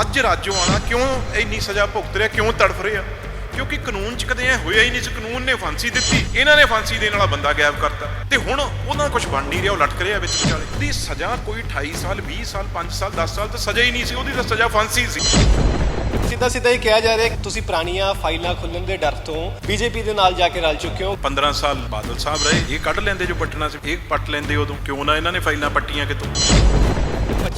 ਅੱਜ ਰਾਜੋਆਣਾ ਕਿਉਂ ਇੰਨੀ ਸਜ਼ਾ ਭੁਗਤ ਰਿਹਾ ਕਿਉਂ ਤੜਫ ਰਿਹਾ ਕਿਉਂਕਿ ਕਾਨੂੰਨ ਚ ਕਦੇ ਐ ਹੋਇਆ ਹੀ ਨਹੀਂ ਸੀ। ਕਾਨੂੰਨ ਨੇ ਫਾਂਸੀ ਦਿੱਤੀ ਇਹਨਾਂ ਨੇ ਫਾਂਸੀ ਦੇਣ ਵਾਲਾ ਬੰਦਾ ਗਾਇਬ ਕਰਤਾ। ਤੇ ਹੁਣ ਉਹਨਾਂ ਕੁਝ ਬਣ ਨਹੀਂ ਰਿਹਾ ਉਹ ਲਟਕ ਰਿਹਾ ਵਿੱਚ ਵਿਚਾਲੇ। ਉਹਦੀ ਸਜ਼ਾ ਕੋਈ 28 ਸਾਲ 20 ਸਾਲ 5 ਸਾਲ 10 ਸਾਲ ਤਾਂ ਸਜ਼ਾ ਹੀ ਨਹੀਂ ਸੀ। ਉਹਦੀ ਤਾਂ ਸਜ਼ਾ ਫਾਂਸੀ ਸੀ। ਸਿੱਧਾ ਸਿੱਧਾ ਹੀ ਕਿਹਾ ਜਾ ਰਿਹਾ ਕਿ ਤੁਸੀਂ ਪੁਰਾਣੀਆਂ ਫਾਈਲਾਂ ਖੁੱਲਣ ਦੇ ਡਰ ਤੋਂ ਬੀਜੇਪੀ ਦੇ ਨਾਲ ਜਾ ਕੇ ਰਲ ਚੁੱਕੇ ਹੋ। 15 ਸਾਲ ਬਾਦਲ ਸਾਹਿਬ ਰਹੇ ਇਹ ਕੱਢ ਲੈਂਦੇ ਜੋ ਪੱਟਣਾ ਸੀ। ਇਹ ਪੱਟ ਲੈਂਦੇ ਉਦੋਂ। ਕਿਉਂ ਨਾ ਇਹਨਾਂ ਨੇ ਫਾਈਲਾਂ ਪੱਟੀਆਂ ਕਿਤੋਂ?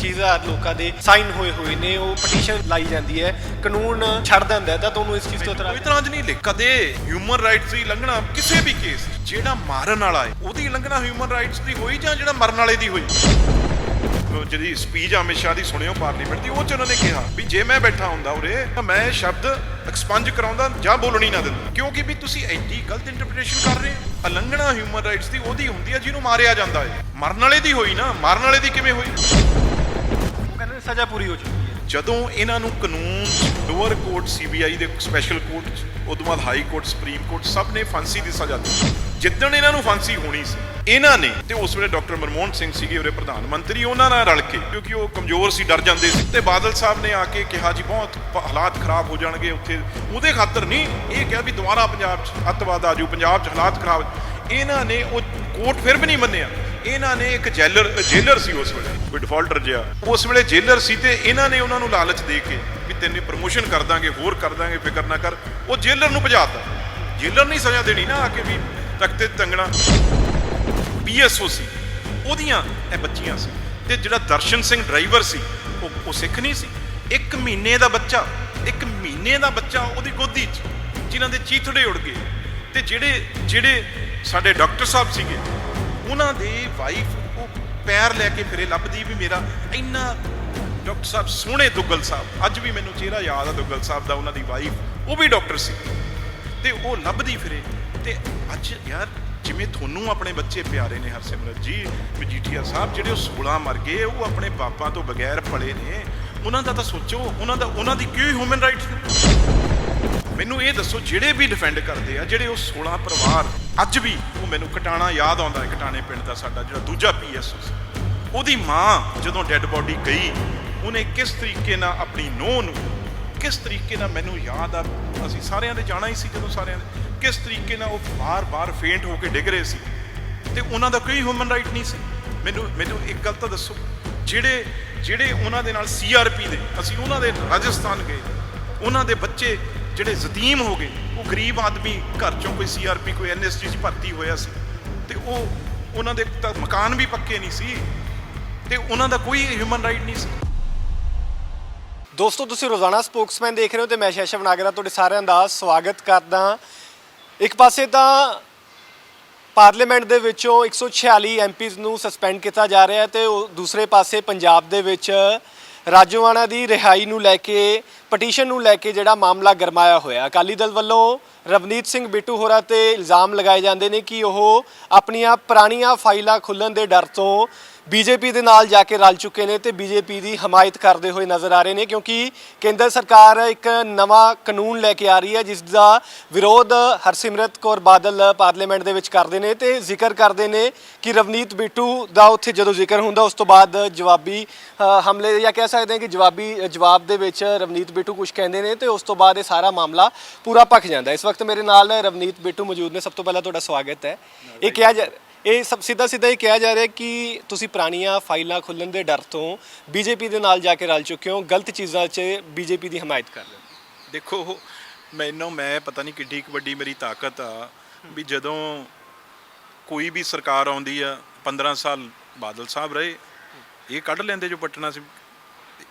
25000 ਲੋਕਾਂ ਦੇ ਸਾਈਨ ਹੋਏ ਹੋਏ ਨੇ, ਉਹ ਪਟੀਸ਼ਨ ਲਾਈ ਜਾਂਦੀ ਹੈ, ਕਾਨੂੰਨ ਛੱਡ ਦਿੰਦਾ ਤਾਂ ਤੁਹਾਨੂੰ ਇਸ ਚੀਜ਼ ਤੋਂ ਕੋਈ ਇਤਰਾਜ਼ ਨਹੀਂ ਲਿਖ ਕਦੇ ਹਿਊਮਨ ਰਾਈਟਸ ਦੀ ਲੰਘਣਾ, ਕਿਸੇ ਵੀ ਕੇਸ ਜਿਹੜਾ ਮਾਰਨ ਵਾਲਾ ਹੈ, ਉਹਦੀ ਲੰਘਣਾ ਹਿਊਮਨ ਰਾਈਟਸ ਦੀ ਹੋਈ ਜਾਂ ਜਿਹੜਾ ਮਰਨ ਵਾਲੇ ਦੀ ਹੋਈ? ਜਿਹੜੀ ਸਪੀਚ ਅਮਿਤ ਸ਼ਾਹ ਦੀ ਸੁਣਿਓ ਪਾਰਲੀਮੈਂਟ ਦੀ, ਉਹ ਚ ਉਹਨਾਂ ਨੇ ਕਿਹਾ ਵੀ ਜੇ ਮੈਂ ਬੈਠਾ ਹੁੰਦਾ ਉਰੇ, ਤਾਂ ਮੈਂ ਸ਼ਬਦ ਐਕਸਪੰਜ ਕਰਾਉਂਦਾ ਜਾਂ ਬੋਲਣੀ ਨਾ ਦਿੰਦਾ। ਕਿਉਂਕਿ ਵੀ ਤੁਸੀਂ ਐਡੀ ਗਲਤ ਇੰਟਰਪ੍ਰੀਟੇਸ਼ਨ ਕਰ ਰਹੇ ਹੋ। ਉਲੰਘਣਾ ਹਿਊਮਨ ਰਾਈਟਸ ਦੀ ਉਹਦੀ ਹੁੰਦੀ ਹੈ, ਜਿਹਨੂੰ ਮਾਰਿਆ ਜਾਂਦਾ ਹੈ। ਮਰਨ ਵਾਲੇ ਦੀ ਹੋਈ ਨਾ, ਮਰਨ ਵਾਲੇ ਦੀ ਕਿਵੇਂ ਹੋਈ? ਸਜ਼ਾ ਪੂਰੀ ਹੋ ਚੁੱਕੀ ਹੈ। ਜਦੋਂ ਇਹਨਾਂ ਨੂੰ ਕਾਨੂੰਨ, ਲੋਅਰ ਕੋਰਟ, ਸੀਬੀਆਈ ਦੇ ਸਪੈਸ਼ਲ ਕੋਰਟ, ਉਦੋਂ ਬਾਅਦ ਹਾਈ ਕੋਰਟ, ਸੁਪਰੀਮ ਕੋਰਟ ਸਭ ਨੇ ਫਾਂਸੀ ਦੀ ਸਜ਼ਾ ਦਿੱਤੀ। ਜਿੱਦਣ ਇਹਨਾਂ ਨੂੰ ਫਾਂਸੀ ਹੋਣੀ ਸੀ, ਇਹਨਾਂ ਨੇ ਤੇ ਉਸ ਵੇਲੇ ਡਾਕਟਰ ਮਨਮੋਹਨ ਸਿੰਘ ਸੀਗੇ ਉਹਦੇ ਪ੍ਰਧਾਨ ਮੰਤਰੀ, ਉਹਨਾਂ ਨਾਲ ਰਲ ਕੇ, ਕਿਉਂਕਿ ਉਹ ਕਮਜ਼ੋਰ ਸੀ, ਡਰ ਜਾਂਦੇ ਸੀ, ਤੇ ਬਾਦਲ ਸਾਹਿਬ ਨੇ ਆ ਕੇ ਕਿਹਾ ਜੀ, ਬਹੁਤ ਹਾਲਾਤ ਖਰਾਬ ਹੋ ਜਾਣਗੇ ਉੱਥੇ। ਉਹਦੇ ਖਾਤਰ ਨਹੀਂ, ਇਹ ਕਿਹਾ ਵੀ ਦੁਬਾਰਾ ਪੰਜਾਬ 'ਚ ਅੱਤਵਾਦ ਆ ਜਾਊ, ਪੰਜਾਬ 'ਚ ਹਾਲਾਤ ਖਰਾਬ। ਇਹਨਾਂ ਨੇ ਉਹ ਕੋਰਟ ਫਿਰ ਵੀ ਨਹੀਂ ਮੰਨਿਆ। ਇਹਨਾਂ ਨੇ ਇੱਕ ਜੇਲਰ ਜੇਲਰ ਸੀ ਉਸ ਵੇਲੇ, ਕੋਈ ਡਿਫਾਲਟਰ ਜਿਹਾ। ਉਸ ਵੇਲੇ ਜੇਲਰ ਸੀ ਤੇ ਇਹਨਾਂ ਨੇ ਉਹਨਾਂ ਨੂੰ ਲਾਲਚ ਦੇ ਕੇ ਵੀ ਤੈਨੂੰ ਪ੍ਰਮੋਸ਼ਨ ਕਰ ਦਾਂਗੇ, ਹੋਰ ਕਰ ਦਾਂਗੇ, ਫਿਕਰ ਨਾ ਕਰ। ਉਹ ਜੇਲਰ ਨੂੰ ਭਜਾਤਾ। ਜੇਲਰ ਨਹੀਂ ਸਜ਼ਾ ਦੇਣੀ ਨਾ ਆ ਕੇ ਵੀ ਤਖਤੇ ਤੇ ਟੰਗਣਾ ਪੀਐਸਓ ਸੀ। ਉਹਦੀਆਂ ਇਹ ਬੱਚੀਆਂ ਸੀ। ਤੇ ਜਿਹੜਾ ਦਰਸ਼ਨ ਸਿੰਘ ਡਰਾਈਵਰ ਸੀ, ਉਹ ਉਹ ਸਿੱਖ ਨਹੀਂ ਸੀ। ਇੱਕ ਮਹੀਨੇ ਦਾ ਬੱਚਾ, ਇੱਕ ਮਹੀਨੇ ਦਾ ਬੱਚਾ ਉਹਦੀ ਗੋਦੀ 'ਚ, ਜਿਨ੍ਹਾਂ ਦੇ ਚੀਥੜੇ ਉੜ ਗਏ। ਤੇ ਜਿਹੜੇ ਜਿਹੜੇ ਸਾਡੇ ਡਾਕਟਰ ਸਾਹਿਬ ਸੀਗੇ ਉਹਨਾਂ ਦੇ ਵਾਈਫ ਉਹ ਪੈਰ ਲੈ ਕੇ ਫਿਰੇ, ਲੱਭਦੀ ਵੀ ਮੇਰਾ। ਇੰਨਾ ਡਾਕਟਰ ਸਾਹਿਬ ਸੋਹਣੇ ਦੁੱਗਲ ਸਾਹਿਬ, ਅੱਜ ਵੀ ਮੈਨੂੰ ਚਿਹਰਾ ਯਾਦ ਆ ਦੁੱਗਲ ਸਾਹਿਬ ਦਾ, ਉਹਨਾਂ ਦੀ ਵਾਈਫ ਉਹ ਵੀ ਡਾਕਟਰ ਸੀ। ਤੇ ਉਹ ਲੱਭਦੀ ਫਿਰੇ, ਤੇ ਅੱਜ ਯਾਰ ਜਿਵੇਂ ਤੁਹਾਨੂੰ ਆਪਣੇ ਬੱਚੇ ਪਿਆਰੇ ਨੇ ਹਰਸਿਮਰਤ ਜੀ ਮਜੀਠੀਆ ਸਾਹਿਬ ਜਿਹੜੇ ਉਹ 16 ਮਰ ਗਏ, ਉਹ ਆਪਣੇ ਬਾਪਾਂ ਤੋਂ ਬਗੈਰ ਪਲੇ ਨੇ, ਉਹਨਾਂ ਦਾ ਤਾਂ ਸੋਚੋ, ਉਹਨਾਂ ਦਾ, ਉਹਨਾਂ ਦੀ ਕਿਉਂ ਹਿਊਮਨ ਰਾਈਟਸ ਮੈਨੂੰ ਇਹ ਦੱਸੋ, ਜਿਹੜੇ ਵੀ ਡਿਫੈਂਡ ਕਰਦੇ ਆ, ਜਿਹੜੇ ਉਹ 16 ਪਰਿਵਾਰ ਅੱਜ ਵੀ ਉਹ ਮੈਨੂੰ ਕਟਾਣਾ ਯਾਦ ਆਉਂਦਾ ਹੈ ਕਟਾਣੇ ਪਿੰਡ ਦਾ ਸਾਡਾ ਜਿਹੜਾ ਦੂਜਾ ਪੀਐਸ ਉਹਦੀ ਮਾਂ ਜਦੋਂ ਡੈੱਡ ਬੋਡੀ ਗਈ, ਉਹਨੇ ਕਿਸ ਤਰੀਕੇ ਨਾਲ ਆਪਣੀ ਨੂੰਹ ਨੂੰ, ਕਿਸ ਤਰੀਕੇ ਨਾਲ ਮੈਨੂੰ ਯਾਦ ਆ, ਅਸੀਂ ਸਾਰਿਆਂ ਦੇ ਜਾਣਾ ਹੀ ਸੀ ਜਦੋਂ ਸਾਰਿਆਂ ਦੇ, ਕਿਸ ਤਰੀਕੇ ਨਾਲ ਉਹ ਬਾਰ-ਬਾਰ ਫੇਂਟ ਹੋ ਕੇ ਡਿੱਗ ਰਹੇ ਸੀ। ਤੇ ਉਹਨਾਂ ਦਾ ਕੋਈ ਹਿਊਮਨ ਰਾਈਟ ਨਹੀਂ ਸੀ। ਮੈਨੂੰ ਮੈਨੂੰ ਇੱਕ ਗੱਲ ਤਾਂ ਦੱਸੋ, ਜਿਹੜੇ ਜਿਹੜੇ ਉਹਨਾਂ ਦੇ ਨਾਲ ਸੀਆਰਪੀ ਦੇ, ਅਸੀਂ ਉਹਨਾਂ ਦੇ ਰਾਜਸਥਾਨ ਗਏ, ਉਹਨਾਂ ਦੇ ਬੱਚੇ ਜਿਹੜੇ ਯਤੀਮ ਹੋ ਗਏ, ਉਹ ਗਰੀਬ ਆਦਮੀ ਘਰ ਚੋਂ ਕੋਈ ਸੀਆਰਪੀ ਕੋਈ ਐਨਐਸਜੀ 'ਚ ਭਰਤੀ ਹੋਇਆ ਸੀ। ਤੇ ਉਹ ਉਹਨਾਂ ਦੇ ਤਾਂ ਮਕਾਨ ਵੀ ਪੱਕੇ ਨਹੀਂ ਸੀ ਤੇ ਉਹਨਾਂ ਦਾ ਕੋਈ ਹਿਊਮਨ ਰਾਈਟ ਨਹੀਂ ਸੀ। ਦੋਸਤੋ, ਤੁਸੀਂ ਰੋਜ਼ਾਨਾ ਸਪੋਕਸਮੈਨ ਦੇਖ ਰਹੇ ਹੋ ਤੇ ਮੈਂ ਸ਼ੈਸ਼ਵ ਨਾਗਰਾ ਤੁਹਾਡੇ ਸਾਰਿਆਂ ਦਾ ਸਵਾਗਤ ਕਰਦਾ ਇੱਕ ਪਾਸੇ ਤਾਂ ਪਾਰਲੀਮੈਂਟ ਦੇ ਵਿੱਚੋਂ 146 ਐਮਪੀਜ਼ ਨੂੰ ਸਸਪੈਂਡ ਕੀਤਾ ਜਾ ਰਿਹਾ ਹੈ ਤੇ ਦੂਸਰੇ ਪਾਸੇ ਪੰਜਾਬ ਦੇ ਵਿੱਚ ਰਾਜੋਆਣਾ ਦੀ ਰਿਹਾਈ ਨੂੰ ਲੈ ਕੇ, ਪਟੀਸ਼ਨ ਨੂੰ ਲੈ ਕੇ ਜਿਹੜਾ ਮਾਮਲਾ ਗਰਮਾਇਆ ਹੋਇਆ। ਅਕਾਲੀ ਦਲ ਵੱਲੋਂ ਰਵਨੀਤ ਸਿੰਘ ਬਿੱਟੂ ਹੋਰਾਂ ਤੇ ਇਲਜ਼ਾਮ ਲਗਾਏ ਜਾਂਦੇ ਨੇ ਕਿ ਉਹ ਆਪਣੀਆਂ ਪੁਰਾਣੀਆਂ ਫਾਈਲਾਂ ਖੁੱਲਣ ਦੇ ਡਰ ਤੋਂ ਬੀਜੇਪੀ ਦੇ ਨਾਲ ਜਾ ਕੇ ਰਲ ਚੁੱਕੇ ਨੇ ਤੇ ਬੀਜੇਪੀ ਦੀ ਹਮਾਇਤ ਕਰਦੇ ਹੋਏ ਨਜ਼ਰ ਆ ਰਹੇ ਨੇ ਕਿਉਂਕਿ ਕੇਂਦਰ ਸਰਕਾਰ ਇੱਕ ਨਵਾਂ ਕਾਨੂੰਨ ਲੈ ਕੇ ਆ ਰਹੀ ਹੈ, ਜਿਸ ਦਾ ਵਿਰੋਧ ਹਰਸਿਮਰਤ ਕੌਰ ਬਾਦਲ ਪਾਰਲੀਮੈਂਟ ਦੇ ਵਿੱਚ ਕਰਦੇ ਨੇ ਤੇ ਜ਼ਿਕਰ ਕਰਦੇ ਨੇ ਕਿ ਰਵਨੀਤ ਬਿੱਟੂ ਦਾ ਉੱਥੇ ਜਦੋਂ ਜ਼ਿਕਰ ਹੁੰਦਾ, ਉਸ ਤੋਂ ਬਾਅਦ ਜਵਾਬੀ ਹਮਲੇ ਜਾਂ ਕਹਿ ਸਕਦੇ ਹਾਂ ਕਿ ਜਵਾਬੀ, ਜਵਾਬ ਦੇ ਵਿੱਚ ਰਵਨੀਤ ਬਿੱਟੂ ਕੁਝ ਕਹਿੰਦੇ ਨੇ ਤੇ ਉਸ ਤੋਂ ਬਾਅਦ ਇਹ ਸਾਰਾ ਮਾਮਲਾ ਪੂਰਾ ਭਖ ਜਾਂਦਾ। ਇਸ ਵਕਤ ਮੇਰੇ ਨਾਲ ਰਵਨੀਤ ਬਿੱਟੂ ਮੌਜੂਦ ਨੇ। ਸਭ ਤੋਂ ਪਹਿਲਾਂ ਤੁਹਾਡਾ ਸਵਾਗਤ ਹੈ। ਇਹ ਕਿਹਾ ਜਾ ਇਹ ਸਭ ਸਿੱਧਾ ਸਿੱਧਾ ਹੀ ਕਿਹਾ ਜਾ ਰਿਹਾ ਕਿ ਤੁਸੀਂ ਪੁਰਾਣੀਆਂ ਫਾਈਲਾਂ ਖੁੱਲਣ ਦੇ ਡਰ ਤੋਂ ਬੀਜੇਪੀ ਦੇ ਨਾਲ ਜਾ ਕੇ ਰਲ ਚੁੱਕੇ ਹੋ ਗਲਤ ਚੀਜ਼ਾਂ 'ਚ ਬੀਜੇਪੀ ਦੀ ਹਮਾਇਤ ਕਰ ਰਹੇ ਹੋ। ਦੇਖੋ ਮੈਨੂੰ ਮੈਂ ਪਤਾ ਨਹੀਂ ਕਿੱਡੀ ਕੁ ਵੱਡੀ ਮੇਰੀ ਤਾਕਤ ਆ ਵੀ ਜਦੋਂ ਕੋਈ ਵੀ ਸਰਕਾਰ ਆਉਂਦੀ ਆ 15 ਸਾਲ ਬਾਦਲ ਸਾਹਿਬ ਰਹੇ ਇਹ ਕੱਢ ਲੈਂਦੇ ਜੋ ਪੱਟਣਾ ਸੀ।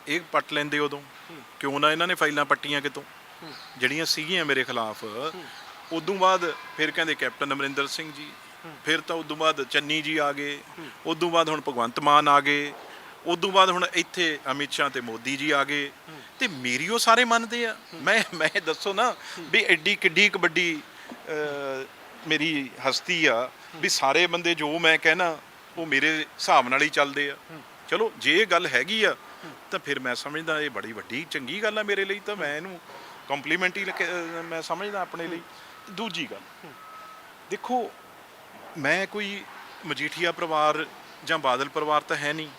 ਇਹ ਪੱਟ ਲੈਂਦੇ ਉਦੋਂ। ਕਿਉਂ ਨਾ ਇਹਨਾਂ ਨੇ ਫਾਈਲਾਂ ਪੱਟੀਆਂ ਕਿਤੋਂ? ਜਿਹੜੀਆਂ ਸੀਗੀਆਂ ਮੇਰੇ ਖਿਲਾਫ ਉਦੋਂ ਬਾਅਦ ਫਿਰ ਕਹਿੰਦੇ ਕੈਪਟਨ ਅਮਰਿੰਦਰ ਸਿੰਘ ਜੀ ਫਿਰ ਤਾਂ ਉਦੋਂ ਬਾਅਦ ਚੰਨੀ ਜੀ ਆ ਗਏ। ਉਦੋਂ ਬਾਅਦ ਹੁਣ ਭਗਵੰਤ ਮਾਨ ਆ ਗਏ। ਉਦੋਂ ਬਾਅਦ ਹੁਣ ਇੱਥੇ ਅਮਿਤ ਸ਼ਾਹ ਤੇ ਮੋਦੀ ਜੀ ਆ ਗਏ। ਤੇ ਮੇਰੀ ਉਹ ਸਾਰੇ ਮੰਨਦੇ ਆ। ਮੈਂ ਮੈਂ ਦੱਸੋ ਨਾ ਵੀ ਐਡੀ ਕਿੱਡੀ ਕੁ ਵੱਡੀ ਮੇਰੀ ਹਸਤੀ ਆ ਵੀ ਸਾਰੇ ਬੰਦੇ ਜੋ ਮੈਂ ਕਹਿਣਾ, ਉਹ ਮੇਰੇ ਹਿਸਾਬ ਨਾਲ ਹੀ ਚੱਲਦੇ ਆ। ਚਲੋ, ਜੇ ਇਹ ਗੱਲ ਹੈਗੀ ਆ, ਤਾਂ ਫਿਰ ਮੈਂ ਸਮਝਦਾ ਇਹ ਬੜੀ ਵੱਡੀ ਚੰਗੀ ਗੱਲ ਆ ਮੇਰੇ ਲਈ ਤਾਂ ਮੈਂ ਇਹਨੂੰ ਕੰਪਲੀਮੈਂਟ ਹੀ ਮੈਂ ਸਮਝਦਾ ਆਪਣੇ ਲਈ। ਦੂਜੀ ਗੱਲ, ਦੇਖੋ ਮੈਂ ਕੋਈ ਮਜੀਠੀਆ ਪਰਿਵਾਰ ਜਾਂ ਬਾਦਲ ਪਰਿਵਾਰ ਤਾਂ ਹੈ ਨਹੀਂ।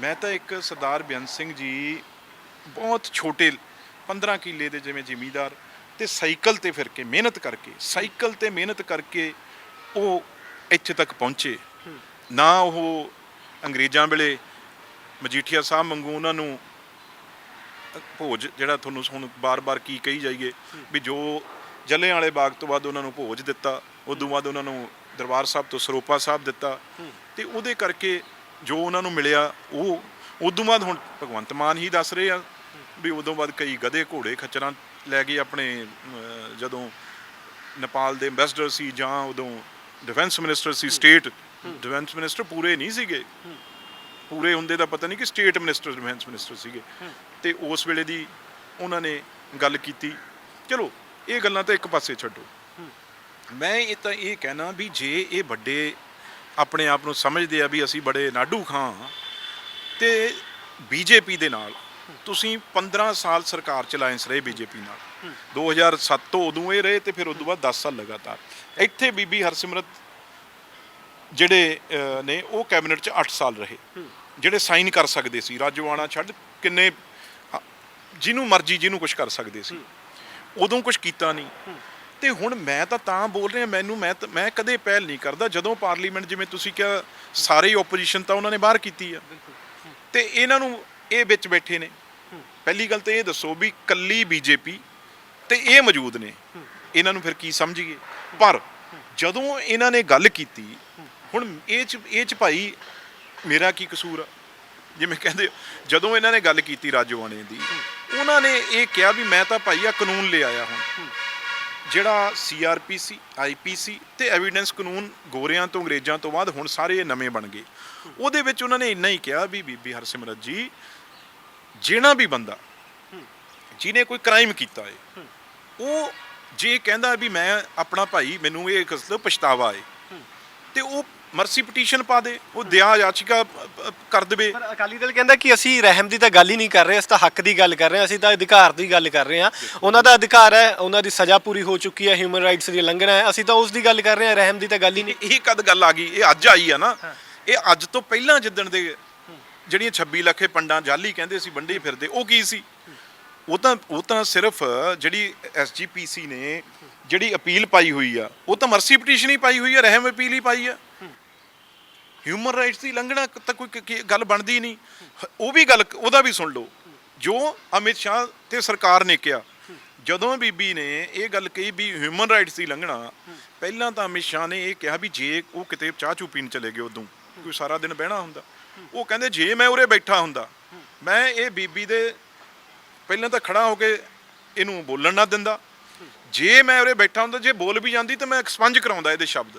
ਮੈਂ ਤਾਂ ਇੱਕ ਸਰਦਾਰ ਬੇਅੰਤ ਸਿੰਘ ਜੀ ਬਹੁਤ ਛੋਟੇ 15 ਕਿੱਲੇ ਦੇ ਜਿਵੇਂ ਜ਼ਿਮੀਦਾਰ ਤੇ ਸਾਈਕਲ ਤੇ ਫਿਰ ਕੇ ਮਿਹਨਤ ਕਰਕੇ ਸਾਈਕਲ ਤੇ ਮਿਹਨਤ ਕਰਕੇ ਉਹ ਇੱਥੇ ਤੱਕ ਪਹੁੰਚੇ। ਨਾ ਉਹ ਅੰਗਰੇਜ਼ਾਂ ਵੇਲੇ ਮਜੀਠੀਆ ਸਾਹਿਬ ਵਾਂਗੂ ਉਹਨਾਂ ਨੂੰ ਭੋਜ ਜਿਹੜਾ ਤੁਹਾਨੂੰ ਹੁਣ ਬਾਰ-ਬਾਰ ਕੀ ਕਹੀ ਜਾਈਏ ਵੀ ਜੋ ਜੱਲਿਆਂ ਵਾਲੇ ਬਾਗ ਤੋਂ ਬਾਅਦ ਉਹਨਾਂ ਨੂੰ ਭੋਜ ਦਿੱਤਾ ਉਦੋਂ ਬਾਅਦ ਉਹਨਾਂ ਨੂੰ ਦਰਬਾਰ ਸਾਹਿਬ ਤੋਂ ਸਰੋਪਾ ਸਾਹਿਬ ਦਿੱਤਾ ਤੇ ਉਹਦੇ ਕਰਕੇ ਜੋ ਉਹਨਾਂ ਨੂੰ ਮਿਲਿਆ ਉਹ ਉਦੋਂ ਬਾਅਦ ਹੁਣ ਭਗਵੰਤ ਮਾਨ ਹੀ ਦੱਸ ਰਹੇ ਆ ਵੀ ਉਦੋਂ ਬਾਅਦ ਕਈ ਗਧੇ ਘੋੜੇ ਖੱਚਰਾਂ ਲੈ ਗਏ ਆਪਣੇ ਜਦੋਂ ਨੇਪਾਲ ਦੇ ਐਮਬੈਸਡਰ ਸੀ ਜਾਂ ਉਦੋਂ ਡਿਫੈਂਸ ਮਿਨਿਸਟਰ ਸੀ ਸਟੇਟ ਡਿਫੈਂਸ ਮਿਨਿਸਟਰ ਪੂਰੇ ਨਹੀਂ ਸੀਗੇ। ਪੂਰੇ ਹੁੰਦੇ ਦਾ ਪਤਾ ਨਹੀਂ ਕਿ ਸਟੇਟ ਮਿਨਿਸਟਰ ਡਿਫੈਂਸ ਮਿਨਿਸਟਰ ਸੀਗੇ। ਤੇ ਉਸ ਵੇਲੇ ਦੀ ਉਹਨਾਂ ਨੇ ਗੱਲ ਕੀਤੀ ਚਲੋ ਇਹ ਗੱਲਾਂ ਤਾਂ ਇੱਕ ਪਾਸੇ ਛੱਡੋ। ਮੈਂ ਇਹ ਤਾਂ ਇਹ ਕਹਿਣਾ ਵੀ ਜੇ ਇਹ ਵੱਡੇ ਆਪਣੇ ਆਪ ਨੂੰ ਸਮਝਦੇ ਆ ਵੀ ਅਸੀਂ ਬੜੇ ਨਾਡੂ ਖਾਂ ਤੇ ਬੀਜੇਪੀ ਦੇ ਨਾਲ ਤੁਸੀਂ 15 ਸਾਲ ਸਰਕਾਰ ਚ ਅਲਾਇੰਸ ਰਹੇ ਬੀਜੇਪੀ ਨਾਲ। 2007 ਤੋਂ ਉਦੋਂ ਇਹ ਰਹੇ ਤੇ ਫਿਰ ਉਦੋਂ ਬਾਅਦ 10 ਸਾਲ ਲਗਾਤਾਰ। ਇੱਥੇ ਬੀਬੀ ਹਰਸਿਮਰਤ ਜਿਹੜੇ ਨੇ ਉਹ ਕੈਬਨਿਟ 'ਚ 8 ਸਾਲ ਰਹੇ। ਜਿਹੜੇ ਸਾਈਨ ਕਰ ਸਕਦੇ ਸੀ ਰਾਜਵਾਨਾ ਛੱਡ ਕਿੰਨੇ ਜਿਹਨੂੰ ਮਰਜ਼ੀ ਜਿਹਨੂੰ ਕੁਝ ਕਰ ਸਕਦੇ ਸੀ। ਉਦੋਂ ਕੁਝ ਕੀਤਾ ਨਹੀਂ। ਤੇ ਹੁਣ ਮੈਂ ਤਾਂ ਤਾਂ ਬੋਲ ਰਿਹਾ ਮੈਨੂੰ ਮੈਂ ਮੈਂ ਕਦੇ ਪਹਿਲ ਨਹੀਂ ਕਰਦਾ। ਜਦੋਂ ਪਾਰਲੀਮੈਂਟ ਜਿਵੇਂ ਤੁਸੀਂ ਕਿਹਾ ਸਾਰੇ ਆਪੋਜੀਸ਼ਨ ਤਾਂ ਉਹਨਾਂ ਨੇ ਬਾਹਰ ਕੀਤੀ ਆ। ਤੇ ਇਹਨਾਂ ਨੂੰ ਇਹ ਵਿੱਚ ਬੈਠੇ ਨੇ। ਪਹਿਲੀ ਗੱਲ ਤਾਂ ਇਹ ਦੱਸੋ ਵੀ ਕੱਲੀ ਬੀਜੇਪੀ ਤੇ ਇਹ ਮੌਜੂਦ ਨੇ। ਇਹਨਾਂ ਨੂੰ ਫਿਰ ਕੀ ਸਮਝੀਏ? ਪਰ ਜਦੋਂ ਇਹਨਾਂ ਨੇ ਗੱਲ ਕੀਤੀ ਹੁਣ ਇਹ ਚ ਇਹ ਚ ਭਾਈ ਮੇਰਾ ਕੀ ਕਸੂਰ ਆ? ਜਿਵੇਂ ਕਹਿੰਦੇ ਜਦੋਂ ਇਹਨਾਂ ਨੇ ਗੱਲ ਕੀਤੀ ਰਾਜਵਾਨੇ ਦੀ ਉਹਨਾਂ ਨੇ ਇਹ ਕਿਹਾ ਵੀ ਮੈਂ ਤਾਂ ਭਾਈ ਆ ਕਾਨੂੰਨ ਲੈ ਆਇਆ ਹੁਣ। ਜਿਹੜਾ ਸੀਆਰਪੀਸੀ ਆਈਪੀਸੀ ਤੇ ਐਵੀਡੈਂਸ ਕਾਨੂੰਨ ਗੋਰਿਆਂ ਤੋਂ, ਅੰਗਰੇਜ਼ਾਂ ਤੋਂ ਬਾਅਦ ਹੁਣ ਸਾਰੇ ਨਵੇਂ ਬਣ ਗਏ। ਉਹਦੇ ਵਿੱਚ ਉਹਨਾਂ ਨੇ ਇੰਨਾ ਹੀ ਕਿਹਾ ਵੀ ਬੀਬੀ ਹਰਸਿਮਰਤ ਜੀ ਜਿਹੜਾ ਵੀ ਬੰਦਾ, ਜਿਹਨੇ ਕੋਈ ਕ੍ਰਾਈਮ ਕੀਤਾ ਹੈ ਉਹ ਜੇ ਕਹਿੰਦਾ ਵੀ ਮੈਂ ਆਪਣਾ ਭਾਈ, ਮੈਨੂੰ ਇਹ ਕਸਦ ਪਛਤਾਵਾ ਹੈ ਤੇ ਉਹ ਮਰਸੀ ਪਟੀਸ਼ਨ ਪਾ ਦੇ ਉਹ ਦਇਆ ਯਾਚਿਕਾ ਕਰ ਦੇਵੇ। ਪਰ ਅਕਾਲੀ ਦਲ ਕਹਿੰਦਾ ਕਿ ਅਸੀਂ ਰਹਿਮ ਦੀ ਤਾਂ ਗੱਲ ਹੀ ਨਹੀਂ ਕਰ ਰਹੇ ਅਸੀਂ ਤਾਂ ਹੱਕ ਦੀ ਗੱਲ ਕਰ ਰਹੇ ਹਾਂ ਅਸੀਂ ਤਾਂ ਅਧਿਕਾਰ ਦੀ ਗੱਲ ਕਰ ਰਹੇ ਹਾਂ। ਉਹਨਾਂ ਦਾ ਅਧਿਕਾਰ ਹੈ ਉਹਨਾਂ ਦੀ ਸਜ਼ਾ ਪੂਰੀ ਹੋ ਚੁੱਕੀ ਹੈ ਹਿਊਮਨ ਰਾਈਟਸ ਦੀ ਉਲੰਘਣਾ ਹੈ ਅਸੀਂ ਤਾਂ ਉਸ ਦੀ ਗੱਲ ਕਰ ਰਹੇ ਹਾਂ ਰਹਿਮ ਦੀ ਤਾਂ ਗੱਲ ਹੀ ਨਹੀਂ। ਇਹ ਕਦ ਗੱਲ ਆ ਗਈ? ਇਹ ਅੱਜ ਆਈ ਆ ਨਾ। ਇਹ ਅੱਜ ਤੋਂ ਪਹਿਲਾਂ ਜਿੱਦਣ ਦੇ ਜਿਹੜੀਆਂ 26 ਲੱਖੇ ਪੰਡਾਂ ਜਾਲੀ ਕਹਿੰਦੇ ਸੀ ਵੰਡੇ ਫਿਰਦੇ ਉਹ ਕੀ ਸੀ? ਉਹ ਤਾਂ ਉਹ ਤਾਂ ਸਿਰਫ ਜਿਹੜੀ ਐਸਜੀਪੀਸੀ ਨੇ ਜਿਹੜੀ ਅਪੀਲ ਪਾਈ ਹੋਈ ਆ ਉਹ ਤਾਂ ਮਰਸੀ ਪਟੀਸ਼ਨ ਹੀ ਪਾਈ ਹੋਈ ਆ ਰਹਿਮ ਅਪੀਲ ਹੀ ਪਾਈ ਆ। ਹਿਊਮਨ ਰਾਈਟਸ ਦੀ ਲੰਘਣਾ ਤਾਂ ਕੋਈ ਗੱਲ ਬਣਦੀ ਨਹੀਂ। ਉਹ ਵੀ ਗੱਲ ਉਹਦਾ ਵੀ ਸੁਣ ਲਓ। ਜੋ ਅਮਿਤ ਸ਼ਾਹ ਤੇ ਸਰਕਾਰ ਨੇ ਕਿਹਾ, ਜਦੋਂ ਬੀਬੀ ਨੇ ਇਹ ਗੱਲ ਕਹੀ ਵੀ ਹਿਊਮਨ ਰਾਈਟਸ ਦੀ ਲੰਘਣਾ, ਪਹਿਲਾਂ ਤਾਂ ਅਮਿਤ ਸ਼ਾਹ ਨੇ ਇਹ ਕਿਹਾ ਵੀ ਜੇ ਉਹ ਕਿਤੇ ਚਾਹ ਚੂ ਪੀਣ ਚਲੇ ਗਏ ਉਦੋਂ, ਕੋਈ ਸਾਰਾ ਦਿਨ ਬਹਿਣਾ ਹੁੰਦਾ। ਉਹ ਕਹਿੰਦੇ ਜੇ ਮੈਂ ਉਰੇ ਬੈਠਾ ਹੁੰਦਾ, ਮੈਂ ਇਹ ਬੀਬੀ ਦੇ ਪਹਿਲਾਂ ਤਾਂ ਖੜਾ ਹੋ ਕੇ ਇਹਨੂੰ ਬੋਲਣ ਨਾ ਦਿੰਦਾ। ਜੇ ਮੈਂ ਉਰੇ ਬੈਠਾ ਹੁੰਦਾ, ਜੇ ਬੋਲ ਵੀ ਜਾਂਦੀ ਤਾਂ ਮੈਂ ਐਕਸਪੰਜ ਕਰਾਉਂਦਾ ਇਹਦੇ ਸ਼ਬਦ।